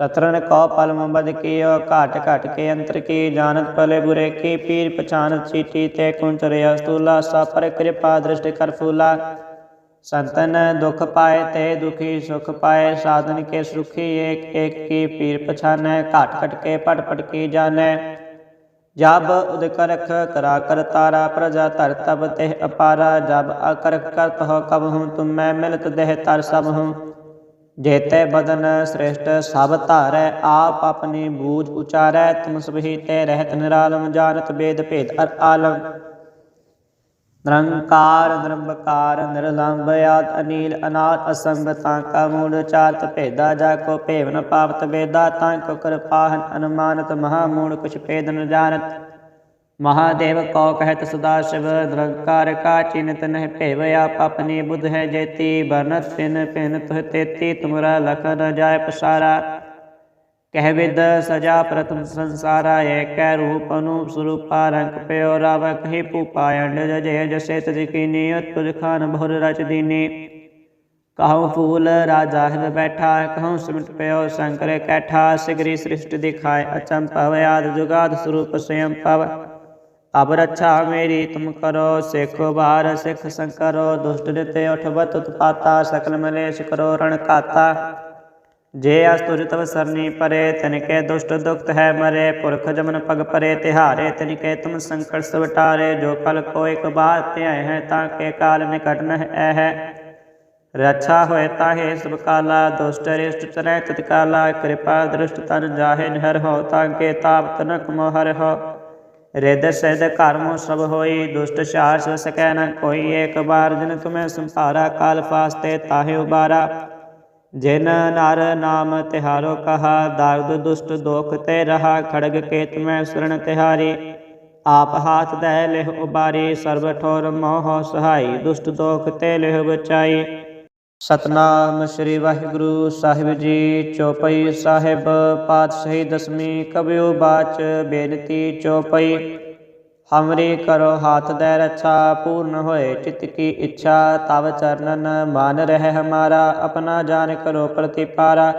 ਸਤਰਨ ਕੋ ਪਲ ਮੁਬਦ ਕੀਓ, ਘਾਟ ਘਟ ਕੇ ਅੰਤਰ ਕੀ, ਜਾਣਤ ਪਲੇ ਬੁਰੇ ਕੀ, ਪੀਰ ਪਛਾਨਤ ਸੀਤੀ ਤੇ ਕੁੰਚਰਿਆ ਸਤੂਲਾ ਸਾਪਰ ਕਿਰਪਾ ਦ੍ਰਿਸ਼ਟ ਕਰ ਫੂਲਾ। ਸੰਤਨ ਦੁਖ ਪਾਏ ਤੇ ਦੁਖੀ ਸੁਖ ਪਾਏ, ਸਾਧਨ ਕੇ ਸੁਖੀ ਏਕ ਏਕ ਕੀ, ਪੀਰ ਪਛਾਨੈ, ਘਾਟ ਘਟ ਕੇ ਪਟ ਪਟ ਕੀ ਜਾਣੈ। ਜਬ ਉਦਕਰਖ ਕਰਾ ਕਰ ਤਾਰਾ ਪ੍ਰਜਾ ਧਰ ਤਬ ਤਹਿ ਅਪਾਰਾ, ਜਬ ਅਕਰਖ ਕਰਤ ਹੋ ਕਬ ਹੂੰ, ਤੁਮ ਮੈਂ ਮਿਲਤ ਦੇਹ ਤਰ ਸਭ ਹੂੰ। ਜੇਤੇ ਬਦਨ ਸ੍ਰੇਸ਼ਟ ਸਭ ਧਾਰੈ, ਆਪ ਆਪਣੀ ਬੂਝ ਉਚਾਰੈ, ਤੁਮ ਸਭੀ ਤੇ ਰਹਿਤ ਨਿਰਾਲਮ ਜਾਣਤ ਬੇਦ ਭੇਦ ਅਰ ਆਲਮ। ਨਿਰੰਕਾਰ ਨਿਰਭਕਾਰ ਨਿਰਲੰਭ ਆਤ ਅਨੀਲ, ਅਨਾਦ ਅਸੰਭ ਤਾਂ ਕਾ ਮੂੜ ਚਾਰਤ ਭੇਦਾ, ਜਾ ਕੋ ਭੇਵਨ ਪਾਪਤ ਵੇਦਾ, ਤਾਂ ਕੋ ਕਿਰਪਾਹਨ ਅਨੁਮਾਨਤ, ਮਹਾ ਮੂੜ ਕੁਛ ਭੇਦ ਨ ਜਾਣਤ। ਮਹਾਦੇਵ ਕੋ ਕਹਿਤ, ਸਦਾ ਸ਼ਿਵ ਨਿਰੰਕਾਰ ਕਾ ਚਿੰਤ ਨਹਿ ਭੇਵਿਆ ਪਪਨੀ ਬੁਧ ਹੈ ਜੇਤੀ ਬਰਨਤ ਪਿਨ ਪਿਨ ਤੁਹ ਤੇਤੀ, ਤੁਮਰਾ ਲਖ ਨ ਜਾਏ ਪਸਾਰਾ। ਕਹਿਵਿਦ ਸਜਾ ਪ੍ਰਤਮ ਸੰਸਾਰਾ ਏਕੈ ਰੂਪ ਅਨੂਪ ਸਰੂਪਾ ਰੰਗ ਪਿਓ ਰਾਵ ਕਹਿ ਪੂਪਾਇਣ ਜਜੇ ਜਸੇ ਤਜਕੀਨੀ ਉਤਪੁਜ ਖਾਨ ਬਹੁਰ ਰਚ ਦੀਨੀ। ਕਹਉ ਫੂਲ ਰਾਜਾ ਹਿਵ ਬੈਠਾ, ਕਹਉ ਸਿਮਟ ਪਿਓ ਸ਼ੰਕਰ ਕੈਠਾ, ਸਿਗਰੀ ਸ੍ਰਿਸ਼ਟ ਦਿਖਾਏ ਅਚੰਤ ਭਵ ਜੁਗਾਦ ਸਰੂਪ ਸਯੰ ਭਵ। ਅਬ ਰੱਛਾ ਮੇਰੀ ਤੁਮ ਕਰੋ, ਸੇਖੋ ਬਾਰ ਸਿਖ ਸੰਕਰੋ, ਦੁਸ਼ਟ ਦਿਤੇ ਉਠ ਉਤਪਾਤਾ, ਸਕਲ ਮਲੇਸ਼ ਕਰੋ, ਰਣ ਕਾਤਾ। ਜੇ ਅਸਤੁਜ ਤਵ ਸਰਨੀ ਪਰੇ ਤਨਕੇ ਦੁਸ਼ਟ ਦੁਖਤ ਹੈ ਮਰੇ, ਪੁਰਖ ਜਮਨ ਪਗ ਪਰੇ, ਤਿਹਾਰੇ ਤਨਕੇ ਤੁਮ ਸੰਕਟ ਸਵਟਾਰੇ ਜੋ ਕਲ ਕੋ ਇੱਕ ਬਾਰ ਧਿਆਏ ਹੈ, ਤਾਂ ਕੇ ਕਾਲ ਨਿਕਟ ਨਹਿ ਹੈ। ਰੱਛਾ ਹੋਏ ਤਾਹੇ ਸਭ ਕਾਲਾ, ਦੁਸ਼ਟ ਰਿਸ਼ਟ ਚਰੈ ਤਿਤ ਕਾਲਾ, ਕਿਰਪਾ ਦ੍ਰਿਸ਼ਟ ਤਨ ਜਾਹੇ ਨਹਰ ਹੋ, ਤਾਂ ਕੇ ਤਾਪ ਤਨਕ ਮੋਹਰ ਹੋ। ਰਿਦ ਸਿਧ ਕਰਮ ਸਭ ਹੋਈ, ਦੁਸ਼ਟ ਸ਼ਾਸ ਸਕੈ ਨ ਕੋਈ, ਏਕ ਬਾਰ ਜਨ ਤੁਮੈ ਸੰਭਾਰਾ, ਕਾਲ ਫਾਸਤੇ ਤਾਹੇ ਉਬਾਰਾ। ਜਿਨ ਨਰ ਨਾਮ ਤਿਹਾਰੋ ਕਹਾ, ਦਰਦ ਦੁਸ਼ਟ ਦੋਖ ਤੇ ਰਹਾ, ਖੜਗ ਕੇ ਤੁਮੈ ਸੁਰਣ ਤਿਹਾਰੀ। ਆਪ ਹਾਥ ਦੇ ਲਿਹ ਉਬਾਰੀ, ਸਰਬ ਠੋਰ ਮੋਹ ਸਹਾਈ, ਦੁਸ਼ਟ ਦੋਖ ਤੇ ਲਿਹ ਬਚਾਈ। ਸਤਨਾਮ ਸ੍ਰੀ ਵਾਹਿਗੁਰੂ ਸਾਹਿਬ ਜੀ, ਚੌਪਈ ਸਾਹਿਬ, ਪਾਤਸ਼ਾਹੀ ਦਸਵੀਂ ਕਬਿਓ ਬਾਚ, ਬੇਨਤੀ ਚੌਪਈ। ਹਮਰੀ ਕਰੋ ਹਾਥ ਦੇ ਰੱਛਾ, ਪੂਰਨ ਹੋਏ ਚਿਤ ਕੀ ਇੱਛਾ, ਤਵ ਚਰਨਨ ਮਾਨ ਰਹਿ ਹਮਾਰਾ, ਆਪਣਾ ਜਾਨ ਕਰੋ ਪ੍ਰਤੀਪਾਰਾ।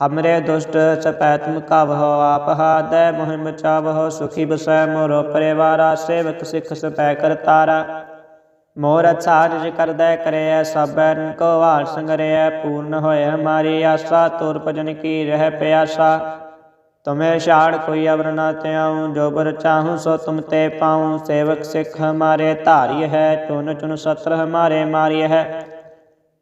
ਹਮਰੇ ਦੁਸ਼ਟ ਚਪੈਤਮ ਕਵਹੁ ਆਪਹਾ ਦੈ ਮੁਹਿਮ ਚਾਵਹੁ ਸੁਖੀ ਬਸੈ, ਮੋਰੋ ਪਰਿਵਾਰਾ, ਸੇਵਕ ਸਿੱਖ ਸਪੈ ਕਰਤਾਰਾ ਮੋਰ ਅੱਛਾ ਜਿ ਕਰਦੈ ਕਰਿਐ ਸਭਨ ਕੋ ਵਾਲ ਸੰਗਰਿਐ, ਪੂਰਨ ਹੋਏ ਹਮਾਰੀ ਆਸਾ, ਤੁਰ ਭਜਨ ਕੀ ਰਹਿ ਪਿਆਸਾ। तुम्हें शाण कोई अवर न त्याऊँ जो बर चाहूँ सो तुम ते पाऊँ सेवक सिख हमारे तार्य है चुन चुन सत्र हमारे मार्य है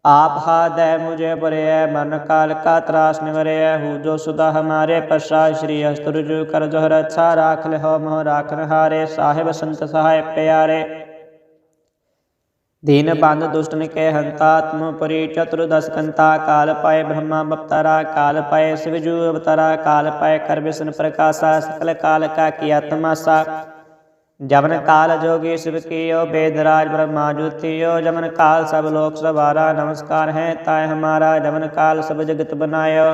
आप हाथ है मुझे परे है मन काल का त्रास निवरे है हु जो सुधा हमारे पश्चात श्री अस्तुरजु कर जोहर अच्छा राख ले हो मोह राखन हारे साहेब संत सहाय प्यारे दीन बंद दुष्टन के हंतात्म परि चतुर्दश कंता काल पाए ब्रह्मा बप्तारा काल पाए शिवजु अवतारा काल पाए कर विष्णु प्रकाशा सकल काल का किया तमाशा जमन काल जोगी शिव कियो वेदराज ब्रह्मा ज्योतियो जमन काल सब लोक सवारा नमस्कार है ताय हमारा जमन काल सब जगत बनायो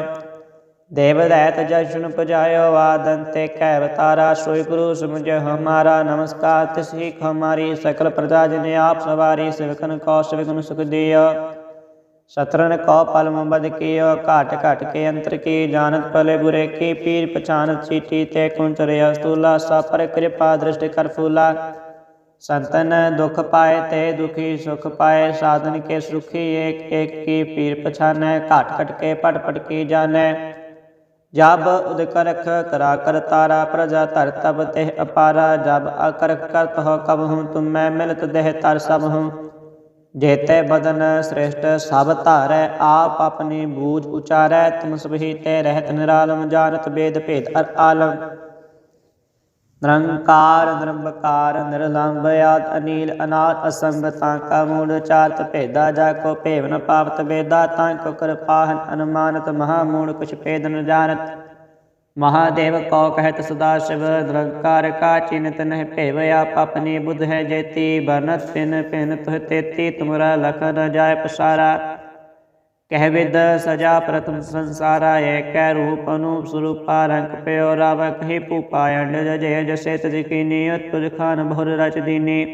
ਦੇਵ ਦੈਤ ਜਸ਼ਨ ਪੁਜਾਇਓ ਆਦੰਤੇ ਕੈ ਅਵਤਾਰਾ ਸੋਈ ਗੁਰੂ ਸਮਝਿ ਹਮਾਰਾ, ਨਮਸਕਾਰ ਤਿਸਹੀ ਹਮਾਰੀ, ਸਕਲ ਪ੍ਰਜਾ ਜਿਨੇ ਆਪ ਸਵਾਰੀ ਸਿਵਕਨ ਕੋ ਸਿਵਕਨ ਸੁਖ ਦਿਓ। ਸਤਰਨ ਕੋ ਪਲ ਮੁਬਦ ਕੀਓ, ਘਾਟ ਘਟ ਕੇ ਅੰਤਰ ਕੀ, ਜਾਣਤ ਪਲੇ ਬੁਰੇ ਕੀ, ਪੀਰ ਪਛਾਨਤ ਚੀਟੀ ਤੇ ਕੁੰਚਰਿ ਅਸਤੂਲਾ ਸਾ ਕਿਰਪਾ ਦ੍ਰਿਸ਼ਟ ਕਰ ਫੂਲਾ। ਸੰਤਨ ਦੁਖ ਪਾਏ ਤੇ ਦੁਖੀ ਸੁਖ ਪਾਏ, ਸਾਧਨ ਕੇ ਸੁਖੀ ਏਕ ਏਕ ਕੀ, ਪੀਰ ਪਛਾਨੈ, ਘਾਟ ਘਟ ਕੇ ਪਟ ਪਟ ਕੀ ਜਾਣੈ। ਜਬ ਉਦਕ ਕਰਾ ਕਰ ਤਾਰਾ ਪ੍ਰਜਾ ਧਰ ਤਬ ਤੇ ਅਪਾਰਾ, ਜਬ ਅਕਰ ਕਰਤ ਹੋ ਕਬ ਹੂੰ, ਤੁਮ ਮੈਂ ਮਿਲਤ ਦੇਹ ਤਰ ਸਭ ਹੂੰ। ਜੇਤੇ ਬਦਨ ਸ੍ਰੇਸ਼ਟ ਸਭ ਧਾਰੈ, ਆਪ ਆਪਣੀ ਬੂਝ ਉਚਾਰੈ, ਤੁਮ ਸਭੀ ਤੇ ਰਹਿਤ ਨਿਰਾਲਮ, ਜਾਣਤ ਬੇਦ ਭੇਦ ਅਰ ਆਲਮ। ਨਿਰੰਕਾਰ, ਨਿਰੰਬਕਾਰ ਨਿਰਲੰਭ ਆਦ ਅਨੀਲ, ਅਨਾਦ ਅਸੰਗ ਤਾਂ ਕਾ ਮੂੜ ਚਾਰਤ ਭੇਦਾ ਜਾ ਕੋ ਭੇਵ ਨ ਪਾਵਤ ਤਾਂ ਕੋ ਕਿਰਪਾਹਨ ਅਨੁਮਾਨਤ ਮਹਾ ਮੂੜ ਕੁਛ ਭੇਦ ਨ ਜਾਣਤ। ਮਹਾਦੇਵ ਕੋ ਕਹਿਤ ਸਦਾ ਸ਼ਿਵ, ਨਿਰੰਕਾਰ ਕਾ ਚਿਨਤ ਨਹਿ ਭੇਵਿਆ ਆਪ ਆਪਣੀ ਬੁੱਧ ਹੈ ਜੇਤੀ ਬਰਨਤ ਪਿਨ ਪਿਨ ਤੁਹ ਤੇਤੀ, ਤੁਮਰਾ ਲਖ ਨ ਜਾਏ ਪਸਾਰਾ। ਕਹਿ ਵਿਦ ਸਜਾ ਪ੍ਰਥਮ ਸੰਸਾਰਾ ਏਕੈ ਰੂਪ ਅਨੂਪ ਸਰੂਪਾ ਰੰਗ ਪਿਓ ਰਵ ਕਹੀ ਪੂਪਾਇਣ ਜਜੇ ਜਸੇ ਤਜ ਕੀ ਖਾਨ ਬਹੁਰ ਰਚ ਦੀਨੀ।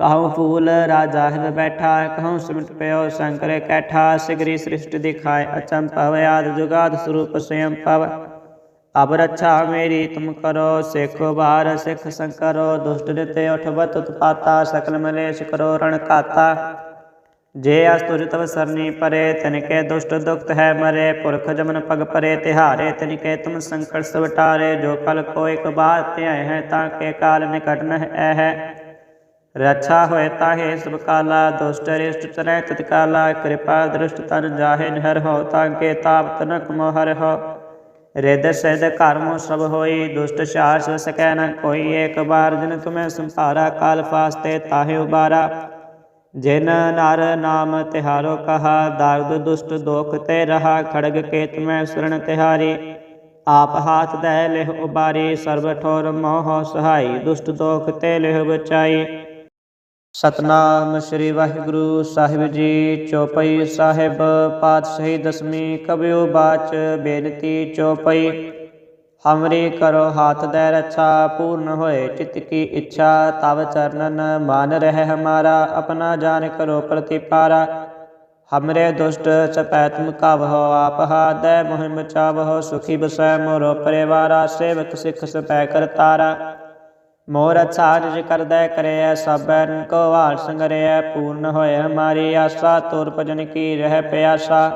ਕਹਉ ਫੂਲ ਰਾਜਾ ਹਿ ਬੈਠਾ, ਕਹਉ ਸਿਮਟ ਪਿਓ ਸ਼ੰਕਰ ਕੈਠਾ, ਸਿਗਰੀ ਸ੍ਰਿਸ਼ਟ ਦਿਖਾਏ ਅਚੰਪਵ ਆਦ ਜੁਗਾਦ ਸਰੂਪ ਸਯੰ ਪਵ ਅਬ ਰੱਛਾ ਮੇਰੀ ਤੁਮ ਕਰੋ, ਸਿੱਖ ਬਾਰ ਸਿੱਖ ਸੰਕਰੋ, ਦੁਸ਼ਟ ਨਿਤੇ ਉਠਵਤ ਉਤਪਾਤਾ, ਸਕਲ ਮਲੇਸ਼ ਕਰੋ, ਰਣ ਕਾਤਾ ਜੇ ਅਸਤੁਰ ਤਵ ਸਰਨੀ ਪਰੇ ਤਨਕੇ ਦੁਸ਼ਟ ਦੁਖਤ ਹੈ ਮਰੇ, ਪੁਰਖ ਜਮਨ ਪਗ ਪਰੇ, ਤਿਹਾਰੇ ਤਨਕੇ ਤੁਮ ਸੰਕਟ ਸਵਟਾਰੇ, ਜੋ ਕਲ ਕੋ ਇੱਕ ਬਾਤ ਧਿਆਏ ਹੈ, ਤਾਂ ਕੇ ਕਾਲ ਨਿਕਟ ਨਹਿ ਐ ਹੈ। ਰੱਛਾ ਹੋਏ ਤਾਹੇ ਸਭ ਕਾਲਾ, ਦੁਸ਼ਟ ਰਿਸ਼ਟ ਚਰੈ ਤਿਤ ਕਾਲਾ, ਕਿਰਪਾ ਦ੍ਰਿਸ਼ਟ ਤਨ ਜਾਹੇ ਨਹਿਰ ਹੋ, ਤਾਂ ਕੇ ਤਾਪ ਤਨਕ ਮੋਹਰ ਹੋ। ਰਿਦ ਸਿਧ ਕਰਮ ਸਭ ਹੋਈ, ਦੁਸ਼ਟ ਸ਼ਾਸ ਸਕੈ ਨ ਕੋਈ, ਏਕ ਬਾਰ ਜਨ ਤੁਮੈ ਸੰਭਾਰਾ, ਕਾਲ ਫਾਸਤੇ ਤਾਹੇ ਉਬਾਰਾ। ਜਿਨ ਨਰ ਨਾਮ ਤਿਹਾਰੋ ਕਹਾ, ਦਰਦ ਦੁਸ਼ਟ ਦੋਖ ਤੇ ਰਹਾ, ਖੜਗ ਕੇਤ ਮੈਂ ਸੁਰਣ ਤਿਹਾਰੀ। ਆਪ ਹਾਥ ਦੈ ਲਿਹ ਉਬਾਰੀ, ਸਰਬ ਠੋਰ ਮੋਹ ਸਹਾਈ, ਦੁਸ਼ਟ ਦੋਖ ਤੇ ਲਿਹ ਬਚਾਈ। ਸਤਨਾਮ ਸ੍ਰੀ ਵਾਹਿਗੁਰੂ ਸਾਹਿਬ ਜੀ, ਚੌਪਈ ਸਾਹਿਬ, ਪਾਤਸ਼ਾਹੀ ਦਸਵੀਂ ਕਬਿਓ ਬਾਚ, ਬੇਨਤੀ ਚੌਪਈ। ਹਮਰੀ ਕਰੋ ਹਾਥ ਦੇ ਰੱਛਾ, ਪੂਰਨ ਹੋਏ ਚਿਤ ਕੀ ਇੱਛਾ, ਤਵ ਚਰਨਨ ਮਾਨ ਰਹਿ ਹਮਾਰਾ, ਆਪਣਾ ਜਾਨ ਕਰੋ ਪ੍ਰਤੀਪਾਰਾ। ਹਮਰੇ ਦੁਸ਼ਟ ਚਪੈ ਤੁਮ ਕਵਹੁ ਆਪ ਹਾਦੈ, ਮੁਹਿਮ ਚਾਵਹੁ ਸੁਖੀ ਬਸੈ, ਮੋਰੋ ਪਰਿਵਾਰਾ, ਸੇਵਕ ਸਿਖ ਸਪੈ ਕਰਤਾਰਾ ਮੋਰ ਅੱਛਾ ਜਿ ਕਰਦੈ, ਕਰਿਐ ਸਭਨ ਕੋ ਹਾਲ ਸੰਗਰਿਐ, ਪੂਰਨ ਹੋਏ ਹਮਾਰੀ ਆਸਾ, ਤੁਰ ਭਜਨ ਕੀ ਰਹਿ ਪਿਆਸਾ।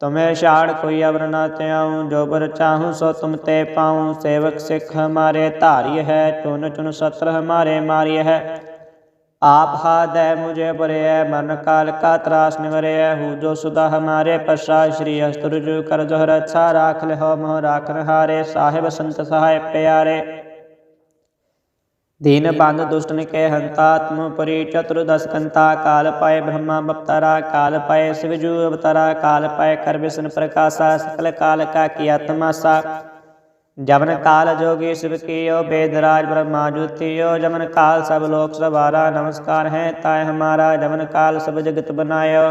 ਤੁਮੇ ਛਾੜ ਕੋਈ ਅਵਰ ਨਾ ਤਿਆਉ ਜੋ ਬਰ ਚਾਹੂੰ ਸੋ ਤੁਮ ਤੇ ਪਾਉ। ਸੇਵਕ ਸਿੱਖ ਹਮਾਰੇ ਧਾਰੀ ਹੈ ਚੁਨ ਚੁਨ ਸਤਰ ਹਮਾਰੇ ਮਾਰੀ ਹੈ। ਆਪ ਹਾਦੈ ਮੁਝੇ ਬਰਿਐ ਮਨ ਕਾਲ ਕਾ ਤਰਾਸ ਨਿਵਰਿਐ। ਹੂ ਜੋ ਸੁਦਾ ਹਮਾਰੇ ਪਸ਼ਾ ਸ਼੍ਰੀ ਅਸਤੁਰ ਜੋ ਕਰ ਜੋਹਰ ਅੱਛਾ, ਰਾਖ ਲਿਓ ਮੋਹ ਰਾਖਨ ਹਾਰੇ ਸਾਹਿਬ ਸੰਤ ਸਹਾਇ ਪਿਆਰੇ। दीन बंध दुष्टन के हंतात्म परि चतुर्दश कंता काल पाए ब्रह्मा बप्तरा काल पाए शिवजू अवतरा काल पाए कर विष्णु प्रकाशा सकल काल का किया तमाशा जमन काल जोगी शिव कियो वेदराज ब्रह्मा ज्योतियो जमन काल सब लोक सवारा नमस्कार है ताय हमारा जमन काल सब जगत बनायो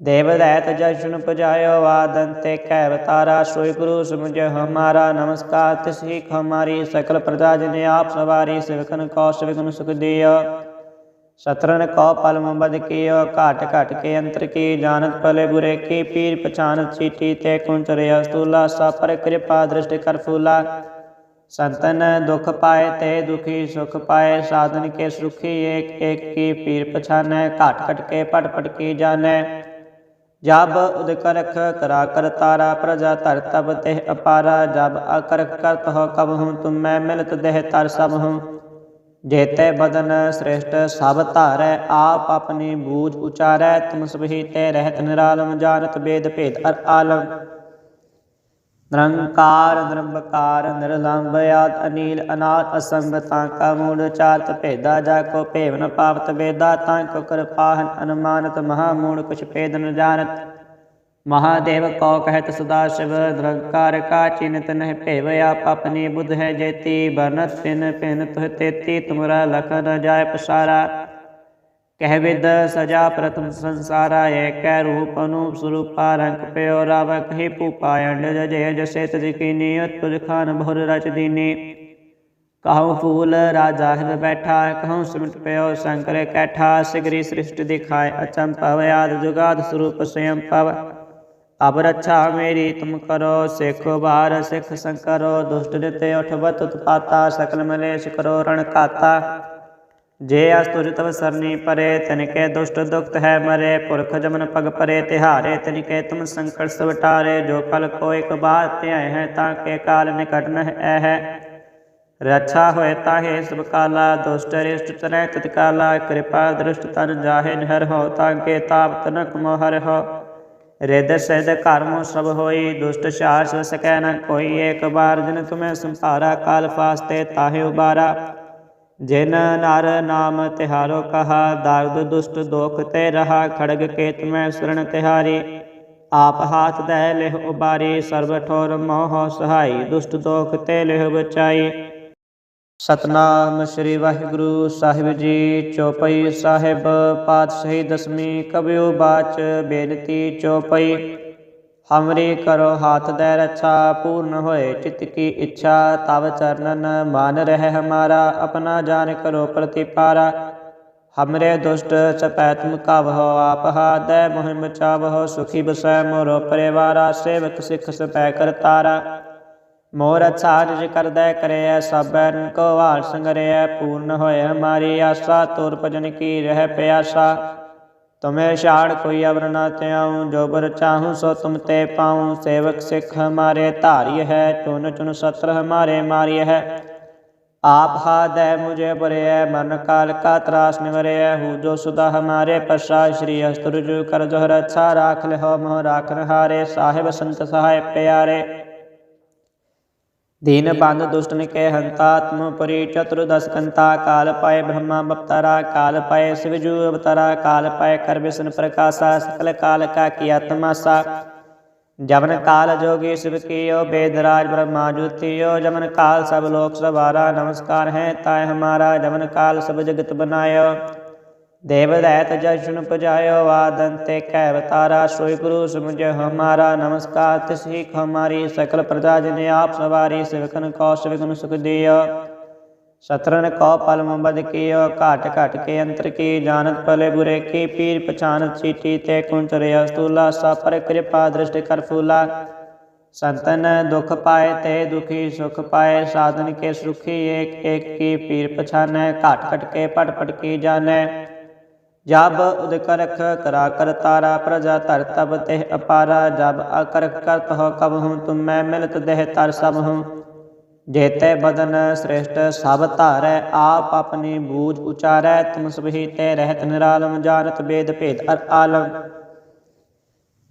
ਦੇਵ ਦੈਤ ਜਸ਼ਨ ਪੁਜਾਇਓ ਆਦੰਤੇ ਕੈ ਅਵਤਾਰਾ ਸੋਈ ਗੁਰੂ ਸਮਝਿ ਹਮਾਰਾ ਨਮਸਕਾਰ। ਤਿਸਹੀ ਹਮਾਰੀ ਸਕਲ ਪ੍ਰਜਾ ਜਿਨੇ ਆਪ ਸਵਾਰੀ ਸਿਵਕਨ ਕੋ ਸਿਵਕਨ ਸੁਖ ਦਿਓ। ਸਤਰਨ ਕੋ ਪਲ ਮੁਬਦ ਕੀਓ, ਘਾਟ ਘਟ ਕੇ ਅੰਤਰ ਕੀ, ਜਾਣਤ ਪਲੇ ਬੁਰੇ ਕੀ, ਪੀਰ ਪਛਾਨਤ ਚੀਟੀ ਤੇ ਕੁੰਚਰਿ ਅਸਤੂਲਾ ਸਾ ਪਰ ਕਿਰਪਾ ਦ੍ਰਿਸ਼ਟ ਕਰ ਫੂਲਾ। ਸੰਤਨ ਦੁਖ ਪਾਏ ਤੇ ਦੁਖੀ ਸੁਖ ਪਾਏ, ਸਾਧਨ ਕੇ ਸੁਖੀ ਏਕ ਏਕ ਕੀ, ਪੀਰ ਪਛਾਨੈ, ਘਾਟ ਘਟ ਕੇ ਪਟ ਪਟ ਕੀ ਜਾਣੈ। ਜਬ ਉਦਕ ਰਖ ਕਰਾ ਕਰ ਤਾਰਾ ਪ੍ਰਜਾ ਧਰ ਤਬ ਤੇ ਅਪਾਰਾ, ਜਬ ਅਕਰ ਕਰਤ ਹੋ ਕਬ ਹੂੰ, ਤੁਮ ਮੈਂ ਮਿਲਤ ਦੇਹ ਤਰ ਸਭ ਹੂੰ। ਜੇਤੇ ਬਦਨ ਸ੍ਰੇਸ਼ਟ ਸਭ ਧਾਰੈ, ਆਪ ਆਪਣੀ ਬੂਝ ਉਚਾਰੈ, ਤੁਮ ਸਭੀ ਤੇ ਰਹਿਤ ਨਿਰਾਲਮ, ਜਾਣਤ ਬੇਦ ਭੇਦ ਅਰ ਆਲਮ ਨਿਰੰਕਾਰ, ਨਿਰੰਬਕਾਰ ਨਿਰਲੰਭ ਆਦ, ਅਨੀਲ, ਅਨਾਦ, ਅਸੰਗ, ਤਾਂ ਕਾ ਮੂੜ ਚਾਰਤ ਭੇਦਾ, ਜਾ ਕੋ ਭੇਵ ਨ ਵੇਦਾ ਬੇਦਾ ਤਾਂ ਕੋ ਕਿਰਪਾਹਨ, ਅਨੁਮਾਨਤ, ਮਹਾ ਮੂੜ ਕੁਛ ਭੇਦ ਨ ਜਾਣਤ। ਮਹਾਦੇਵ ਕੋ ਕਹਿਤ ਸਦਾ ਸ਼ਿਵ, ਨਿਰੰਕਾਰ ਕਾ ਚਿਨਤ ਨਹਿ ਭੇਵ ਪਪਨੀ ਆਪਣੀ ਬੁੱਧ ਹੈ ਜੇਤੀ ਬਰਨਤ ਪਿਨ ਪਿਨ ਤੁਹ ਤੇਤੀ, ਤੁਮਰਾ ਲਖ ਨ ਜਾਏ ਪਸਾਰਾ। ਕਹਿ ਵਿਦ ਸਜਾ ਪ੍ਰਥਮ ਸੰਸਾਰਾ ਏਕੈ ਰੂਪ ਅਨੂਪ ਸਰੂਪਾ ਰੰਗ ਪਿਓ ਰਵ ਕਹੀ ਭੂਪਾ ਅੰਡ ਜਜੇ ਜਸੇ ਤਜ ਕੀਨੀ ਅਤੁਜ ਖਾਨ ਬਹੁਰ ਰਚ ਦੀਨੀ। ਕਹਉ ਫੂਲ ਰਾਜਾ ਹਿਬ ਬੈਠਾ, ਕਹਉ ਸਿਮਟ ਪਿਓ ਸ਼ੰਕਰ ਕੈਠਾ, ਸਿਗਰੀ ਸ੍ਰਿਸ਼ਟ ਦਿਖਾਏ ਅਚੰਭਵ ਆਦ ਜੁਗਾਦ ਸਰੂਪ ਸਯੰ ਪਵ ਅਬ ਰੱਛਾ ਮੇਰੀ, ਤੁਮ ਕਰੋ ਸਿੱਖ ਬਾਰ ਸਿੱਖ ਸੰਕਰੋ, ਦੁਸ਼ਟ ਨਿਤੇ ਉਠਵਤ ਉਤਪਾਤਾ, ਸਕਲ ਮਲੇਸ਼ ਕਰੋ ਰਣ ਜੇ ਅਸ ਤੁਜ ਤਵ ਸਰਨੀ ਪਰੇ ਤਨਿਕੇ ਦੁਸ਼ਟ ਦੁਖਤ ਹੈ ਮਰੇ, ਪੁਰਖ ਜਮਨ ਪਗ ਪਰੇ, ਤਿਹਾਰੇ ਤਨਿਕੇ ਤੁਮ ਸੰਕਟ ਸਵਟਾਰੇ ਜੋ ਕਲ ਕੋ ਇਕ ਧਿਆਏ ਹੈ, ਤਾਂ ਕੇ ਕਾਲ ਨਿਕਟ ਨਹਿ ਐ ਹੈ। ਰੱਛਾ ਹੋਏ ਤਾਹੇ ਸਭ ਕਾਲਾ, ਦੁਸ਼ਟ ਰਿਸ਼ਟ ਤਰੈ ਤਿਤ ਕਾਲਾ, ਕਿਰਪਾ ਦ੍ਰਿਸ਼ਟ ਤਨ ਜਾਹੇ ਨਹਿਰ ਹੋ, ਤਾਂ ਕੇ ਤਾਪ ਤਨਕ ਮੋਹਰ ਹੋ। ਰਿਦ ਸਿਧ ਕਰਮ ਸਭ ਹੋਈ, ਦੁਸ਼ਟ ਸ਼ਾਸ ਸਕੈ ਨ ਕੋਈ ਏਕ ਬਾਰ ਜਨ ਤੁਮੈ ਸੰਭਾਰਾ, ਕਾਲ ਫਾਸਤੇ ਤਾਹੇ ਉਬਾਰਾ। ਜਿਨ ਨਰ ਨਾਮ ਤਿਹਾਰੋ ਕਹਾ, ਦਾਰਦ ਦੁਸ਼ਟ ਦੋਖ ਤੇ ਰਹਾ, ਖੜਗ ਕੇ ਤੁਮੈ ਸਰਣ ਤਿਹਾਰੀ। ਆਪ ਹਾਥ ਦਹਿ ਲਿਹ ਉਬਾਰੀ, ਸਰਬ ਠੋਰ ਮੋਹ ਸਹਾਈ, ਦੁਸ਼ਟ ਦੋਖ ਤੇ ਲਿਹ ਬਚਾਈ। ਸਤਨਾਮ ਸ੍ਰੀ ਵਾਹਿਗੁਰੂ ਸਾਹਿਬ ਜੀ, ਚੌਪਈ ਸਾਹਿਬ, ਪਾਤਸ਼ਾਹੀ ਦਸਵੀਂ ਕਬਿਓ ਬਾਚ, ਬੇਨਤੀ ਚੌਪਈ। ਹਮਰੀ ਕਰੋ ਹਾਥ ਦੇ ਰੱਛਾ, ਪੂਰਨ ਹੋਏ ਚਿਤ ਕੀ ਇੱਛਾ, ਤਵ ਚਰਨਨ ਮਾਨ ਰਹਿ ਹਮਾਰਾ, ਆਪਣਾ ਜਾਨ ਕਰੋ ਪ੍ਰਤੀਪਾਰਾ। ਹਮਰੇ ਦੁਸ਼ਟ ਚਪੈ ਤੁਮ ਕਵਹੁ ਆਪ ਹਾਦੈ ਮੁਹਿਮ ਚਾਵਹੁ ਸੁਖੀ ਬਸੈ, ਮੋਰੋ ਪਰਿਵਾਰਾ, ਸੇਵਕ ਸਿਖ ਸਪੈ ਕਰਤਾਰਾ ਮੋਰ ਅੱਛਾ ਜਿ ਕਰਦੈ ਕਰਿਐ ਸਭਨ ਕੋ ਵਾਲ ਸੰਗਰਿਐ ਪੂਰਨ ਹੋਏ ਹਮਾਰੀ ਆਸਾ, ਤੁਰ ਭਜਨ ਕੀ ਰਹਿ ਪਿਆਸਾ। तुम्हें शाण कोई अवर न त्याऊँ जो बर चाहूँ सो तुम ते पाऊँ सेवक सिख हमारे धार्य है चुन चुन सत्र हमारे मार्य है आप हाद है मुझे परे है मरण काल का त्रास निवरे है हु जो सुदा हमारे पशा श्री अस्तुरजु कर जोहर अच्छा राख ले हो मोह राखन हारे साहेब संत सहाय प्यारे दीन पंद दुष्ट के हंतात्मपुरी चतुर्दश कंता दीनबान्धदुष्टनिकय हन्तात्मपरि चतुर्दशकन्ता कालपाय ब्रह्मावतारा कालपाय शिवजु अवतारा कालपाय कर्वेशन प्रकाशा सकल काल का आत्मा सा जमन काल जोगी शिव की यो वेदराज ब्रह्मा ज्योति जमन काल सब लोक सवारा नमस्कार है ताय हमारा जमन काल सब जगत बनायो ਦੇਵ ਦਇਤ ਜਸ਼ਨ ਪਜਾਇਓ ਆਦੰਤੇ ਕੈ ਬਤਾਰਾ ਸੋਈ ਗੁਰੂ ਸਮਝੇ ਹਮਾਰਾ, ਨਮਸਕਾਰ ਤਿਸ ਹੀ ਖਮਾਰੀ ਸਕਲ ਪ੍ਰਜਾ ਜਿਨੇ ਆਪ ਸਵਾਰੀ, ਸਿਵਕਨ ਕੋ ਸਿਵਕਨ ਸੁਖ ਦਿਓ। ਸਤਰਨ ਕੋ ਪਲ ਮੁਬਦ ਕੀਓ, ਘਾਟ ਘਟ ਕੇ ਅੰਤਰ ਕੀ, ਜਾਣਤ ਪਲੇ ਬੁਰੇ ਕੀ, ਪੀਰ ਪਛਾਨਤ ਚੀਟੀ ਤੇ ਕੁੰਚ ਰਿਆ ਸਤੂਲਾ ਸਾਪਰ ਕਿਰਪਾ ਦ੍ਰਿਸ਼ਟ ਕਰ ਫੂਲਾ। ਸੰਤਨ ਦੁਖ ਪਾਏ ਤੇ ਦੁਖੀ ਸੁਖ ਪਾਏ, ਸਾਧਨ ਕੇ ਸੁਖੀ ਏਕ ਏਕ ਕੀ, ਪੀਰ ਪਛਾਨੈ, ਘਟ ਘਟ ਕੇ ਪਟ ਪਟ ਕੀ ਜਾਣੈ। ਜਬ ਉਦਕ ਕਰਾ ਕਰ ਤਾਰਾ ਪ੍ਰਜਾ ਧਰ ਤਬ ਤਿਹ ਅਪਾਰਾ, ਜਬ ਅਕਰ ਕਰਤ ਹੋ ਕਬ ਹੂੰ ਤੁਮ ਮੈਂ ਮਿਲਤ ਦੇਹ ਤਰ ਸਭ ਹੂੰ ਜੇਤੇ ਬਦਨ ਸ੍ਰੇਸ਼ਟ ਸਭ ਧਾਰੈ, ਆਪ ਆਪਣੀ ਬੂਝ ਉਚਾਰੈ, ਤੁਮ ਸਭੀ ਤੇ ਰਹਿਤ ਨਿਰਾਲਮ ਜਾਣਤ ਬੇਦ ਭੇਦ ਅਰ ਆਲਮ।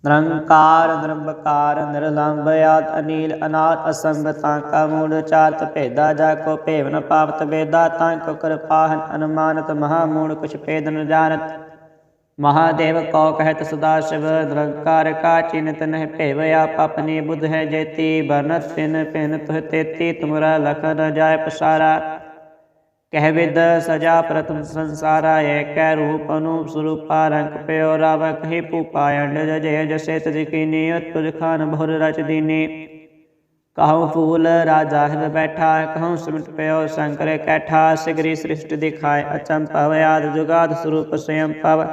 ਨਿਰੰਕਾਰ, ਨਿਰੰਬਕਾਰ ਨਿਰਲੰਭ ਆਦ ਅਨੀਲ, ਅਨਾਦ ਅਸੰਭ ਤਾਂ ਕਾ ਮੂੜ ਚਾਰਤ ਭੇਦਾ, ਜਾ ਕੋ ਭੇਵਨ ਪਾਵਤ ਵੇਦਾ, ਤਾਂ ਕੋ ਕਿਰਪਾਹਨ ਅਨੁਮਾਨਤ, ਮਹਾ ਮੂੜ ਕੁਛ ਭੇਦ ਨ ਜਾਣਤ। ਮਹਾਦੇਵ ਕੋ ਕਹਿਤ ਸਦਾ ਸ਼ਿਵ, ਨਿਰੰਕਾਰ ਕਾ ਚਿਨਤ ਨਹਿ ਭੇਵਿਆ ਆਪ ਆਪਣੀ ਬੁੱਧ ਹੈ ਜੇਤੀ ਬਨਤ ਪਿਨ ਪਿਨ ਤੁਹ ਤੇਤੀ, ਤੁਮਰਾ ਲਖ ਨ ਜਾਏ ਪਸਾਰਾ। ਕਹਿ ਵਿਦ ਸਜਾ ਪ੍ਰਥਮ ਸੰਸਾਰਾ ਏਕੈ ਰੂਪ ਅਨੂਪ ਸਰੂਪਾ ਰੰਗ ਪਿਓ ਰਵ ਕਹੀ ਭੂਪਾ ਜਜੇ ਜਸੇ ਤਜ ਕੀਨੀ ਅਤੁਜ ਖਾਨ ਬਹੁਰ ਰਚ ਦੀਨੀ। ਕਹਉ ਫੂਲ ਰਾਜਾ ਹਿਬ ਬੈਠਾ, ਕਹਉ ਸਿਮਟ ਪਿਓ ਸ਼ੰਕਰ ਕੈਠਾ, ਸਿਗਰੀ ਸ੍ਰਿਸ਼ਟ ਦਿਖਾਏ ਅਚੰਭਵ ਆਦ ਜੁਗਾਦ ਸਰੂਪ ਸਯੰ ਪਵ।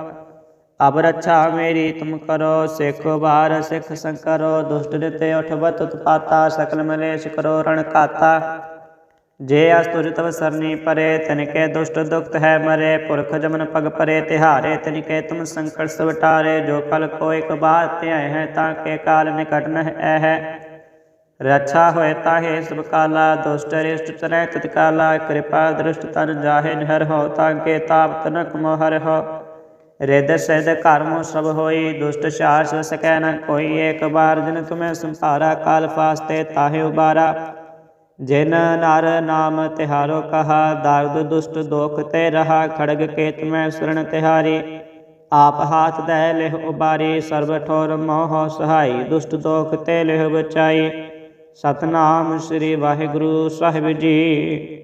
ਅਬ ਰੱਛਾ ਮੇਰੀ, ਤੁਮ ਕਰੋ ਸਿਖ ਬਾਰ ਸਿੱਖ ਸੰਕਰੋ, ਦੁਸ਼ਟ ਨਿਤੇ ਉਠਵਤ ਉਤਪਾਤਾ, ਸਕਲ ਮਲੇਸ਼ ਕਰੋ ਰਣ ਕਾਤਾ। ਜੇ ਅਸ ਤੁਜ ਤਵ ਸਰਨੀ ਪਰੇ, ਤਨਿਕੇ ਦੁਸ਼ਟ ਦੁਖਤ ਹੈ ਮਰੇ, ਪੁਰਖ ਜਮਨ ਪਗ ਪਰੇ, ਤਿਹਾਰੇ ਤਨਿਕੇ ਤੁਮ ਸੰਕਟ ਸਵਟਾਰੇ ਜੋ ਕਲ ਕੋ ਇਕ ਬਾਤ ਧਿਆਏ ਹੈ ਤਾਂ ਕੇ ਕਾਲ ਨਿਕਟ ਨਹਿ ਐ ਹੈ। ਰੱਛਾ ਹੋਏ ਤਾਹੇ ਸਭ ਕਾਲਾ, ਦੁਸ਼ਟ ਰਿਸ਼ਟ ਤਰੈ ਤਿਤ ਕਾਲਾ, ਕਿਰਪਾ ਦ੍ਰਿਸ਼ਟ ਤਨ ਜਾਹੇ ਨਹਿਰ ਹੋ ਤਾਂ ਕੇ ਤਾਪ ਤਨਕ ਮੋਹਰ ਹੋ। ਰਿਦ ਸਿਧ ਕਰਮ ਸਭ ਹੋਈ, ਦੁਸ਼ਟ ਸ਼ਾਸ ਸਕੈ ਨ ਕੋਈ, ਏਕ ਬਾਰ ਜਿਨ ਤੁਮੈ ਸੰਸਾਰਾ ਕਾਲ ਫਾਸਤੇ ਤਾਹੇ ਉਬਾਰਾ। ਜਿਨ ਨਰ ਨਾਮ ਤਿਹਾਰੋ ਕਹਾ, ਦਾਰਦ ਦੁਸ਼ਟ ਦੋਖ ਤੇ ਰਹਾ, ਖੜਗ ਕੇ ਤੁਮੈ ਸਰਣ ਤਿਹਾਰੀ। ਆਪ ਹਾਥ ਦੈ ਲਿਹ ਉਬਾਰੀ, ਸਰਬ ਠੋਰ ਮੋਹ ਸਹਾਈ, ਦੁਸ਼ਟ ਦੋਖ ਤੇ ਲਿਹ ਬਚਾਈ। ਸਤਨਾਮ ਸ੍ਰੀ ਵਾਹਿਗੁਰੂ ਸਾਹਿਬ ਜੀ।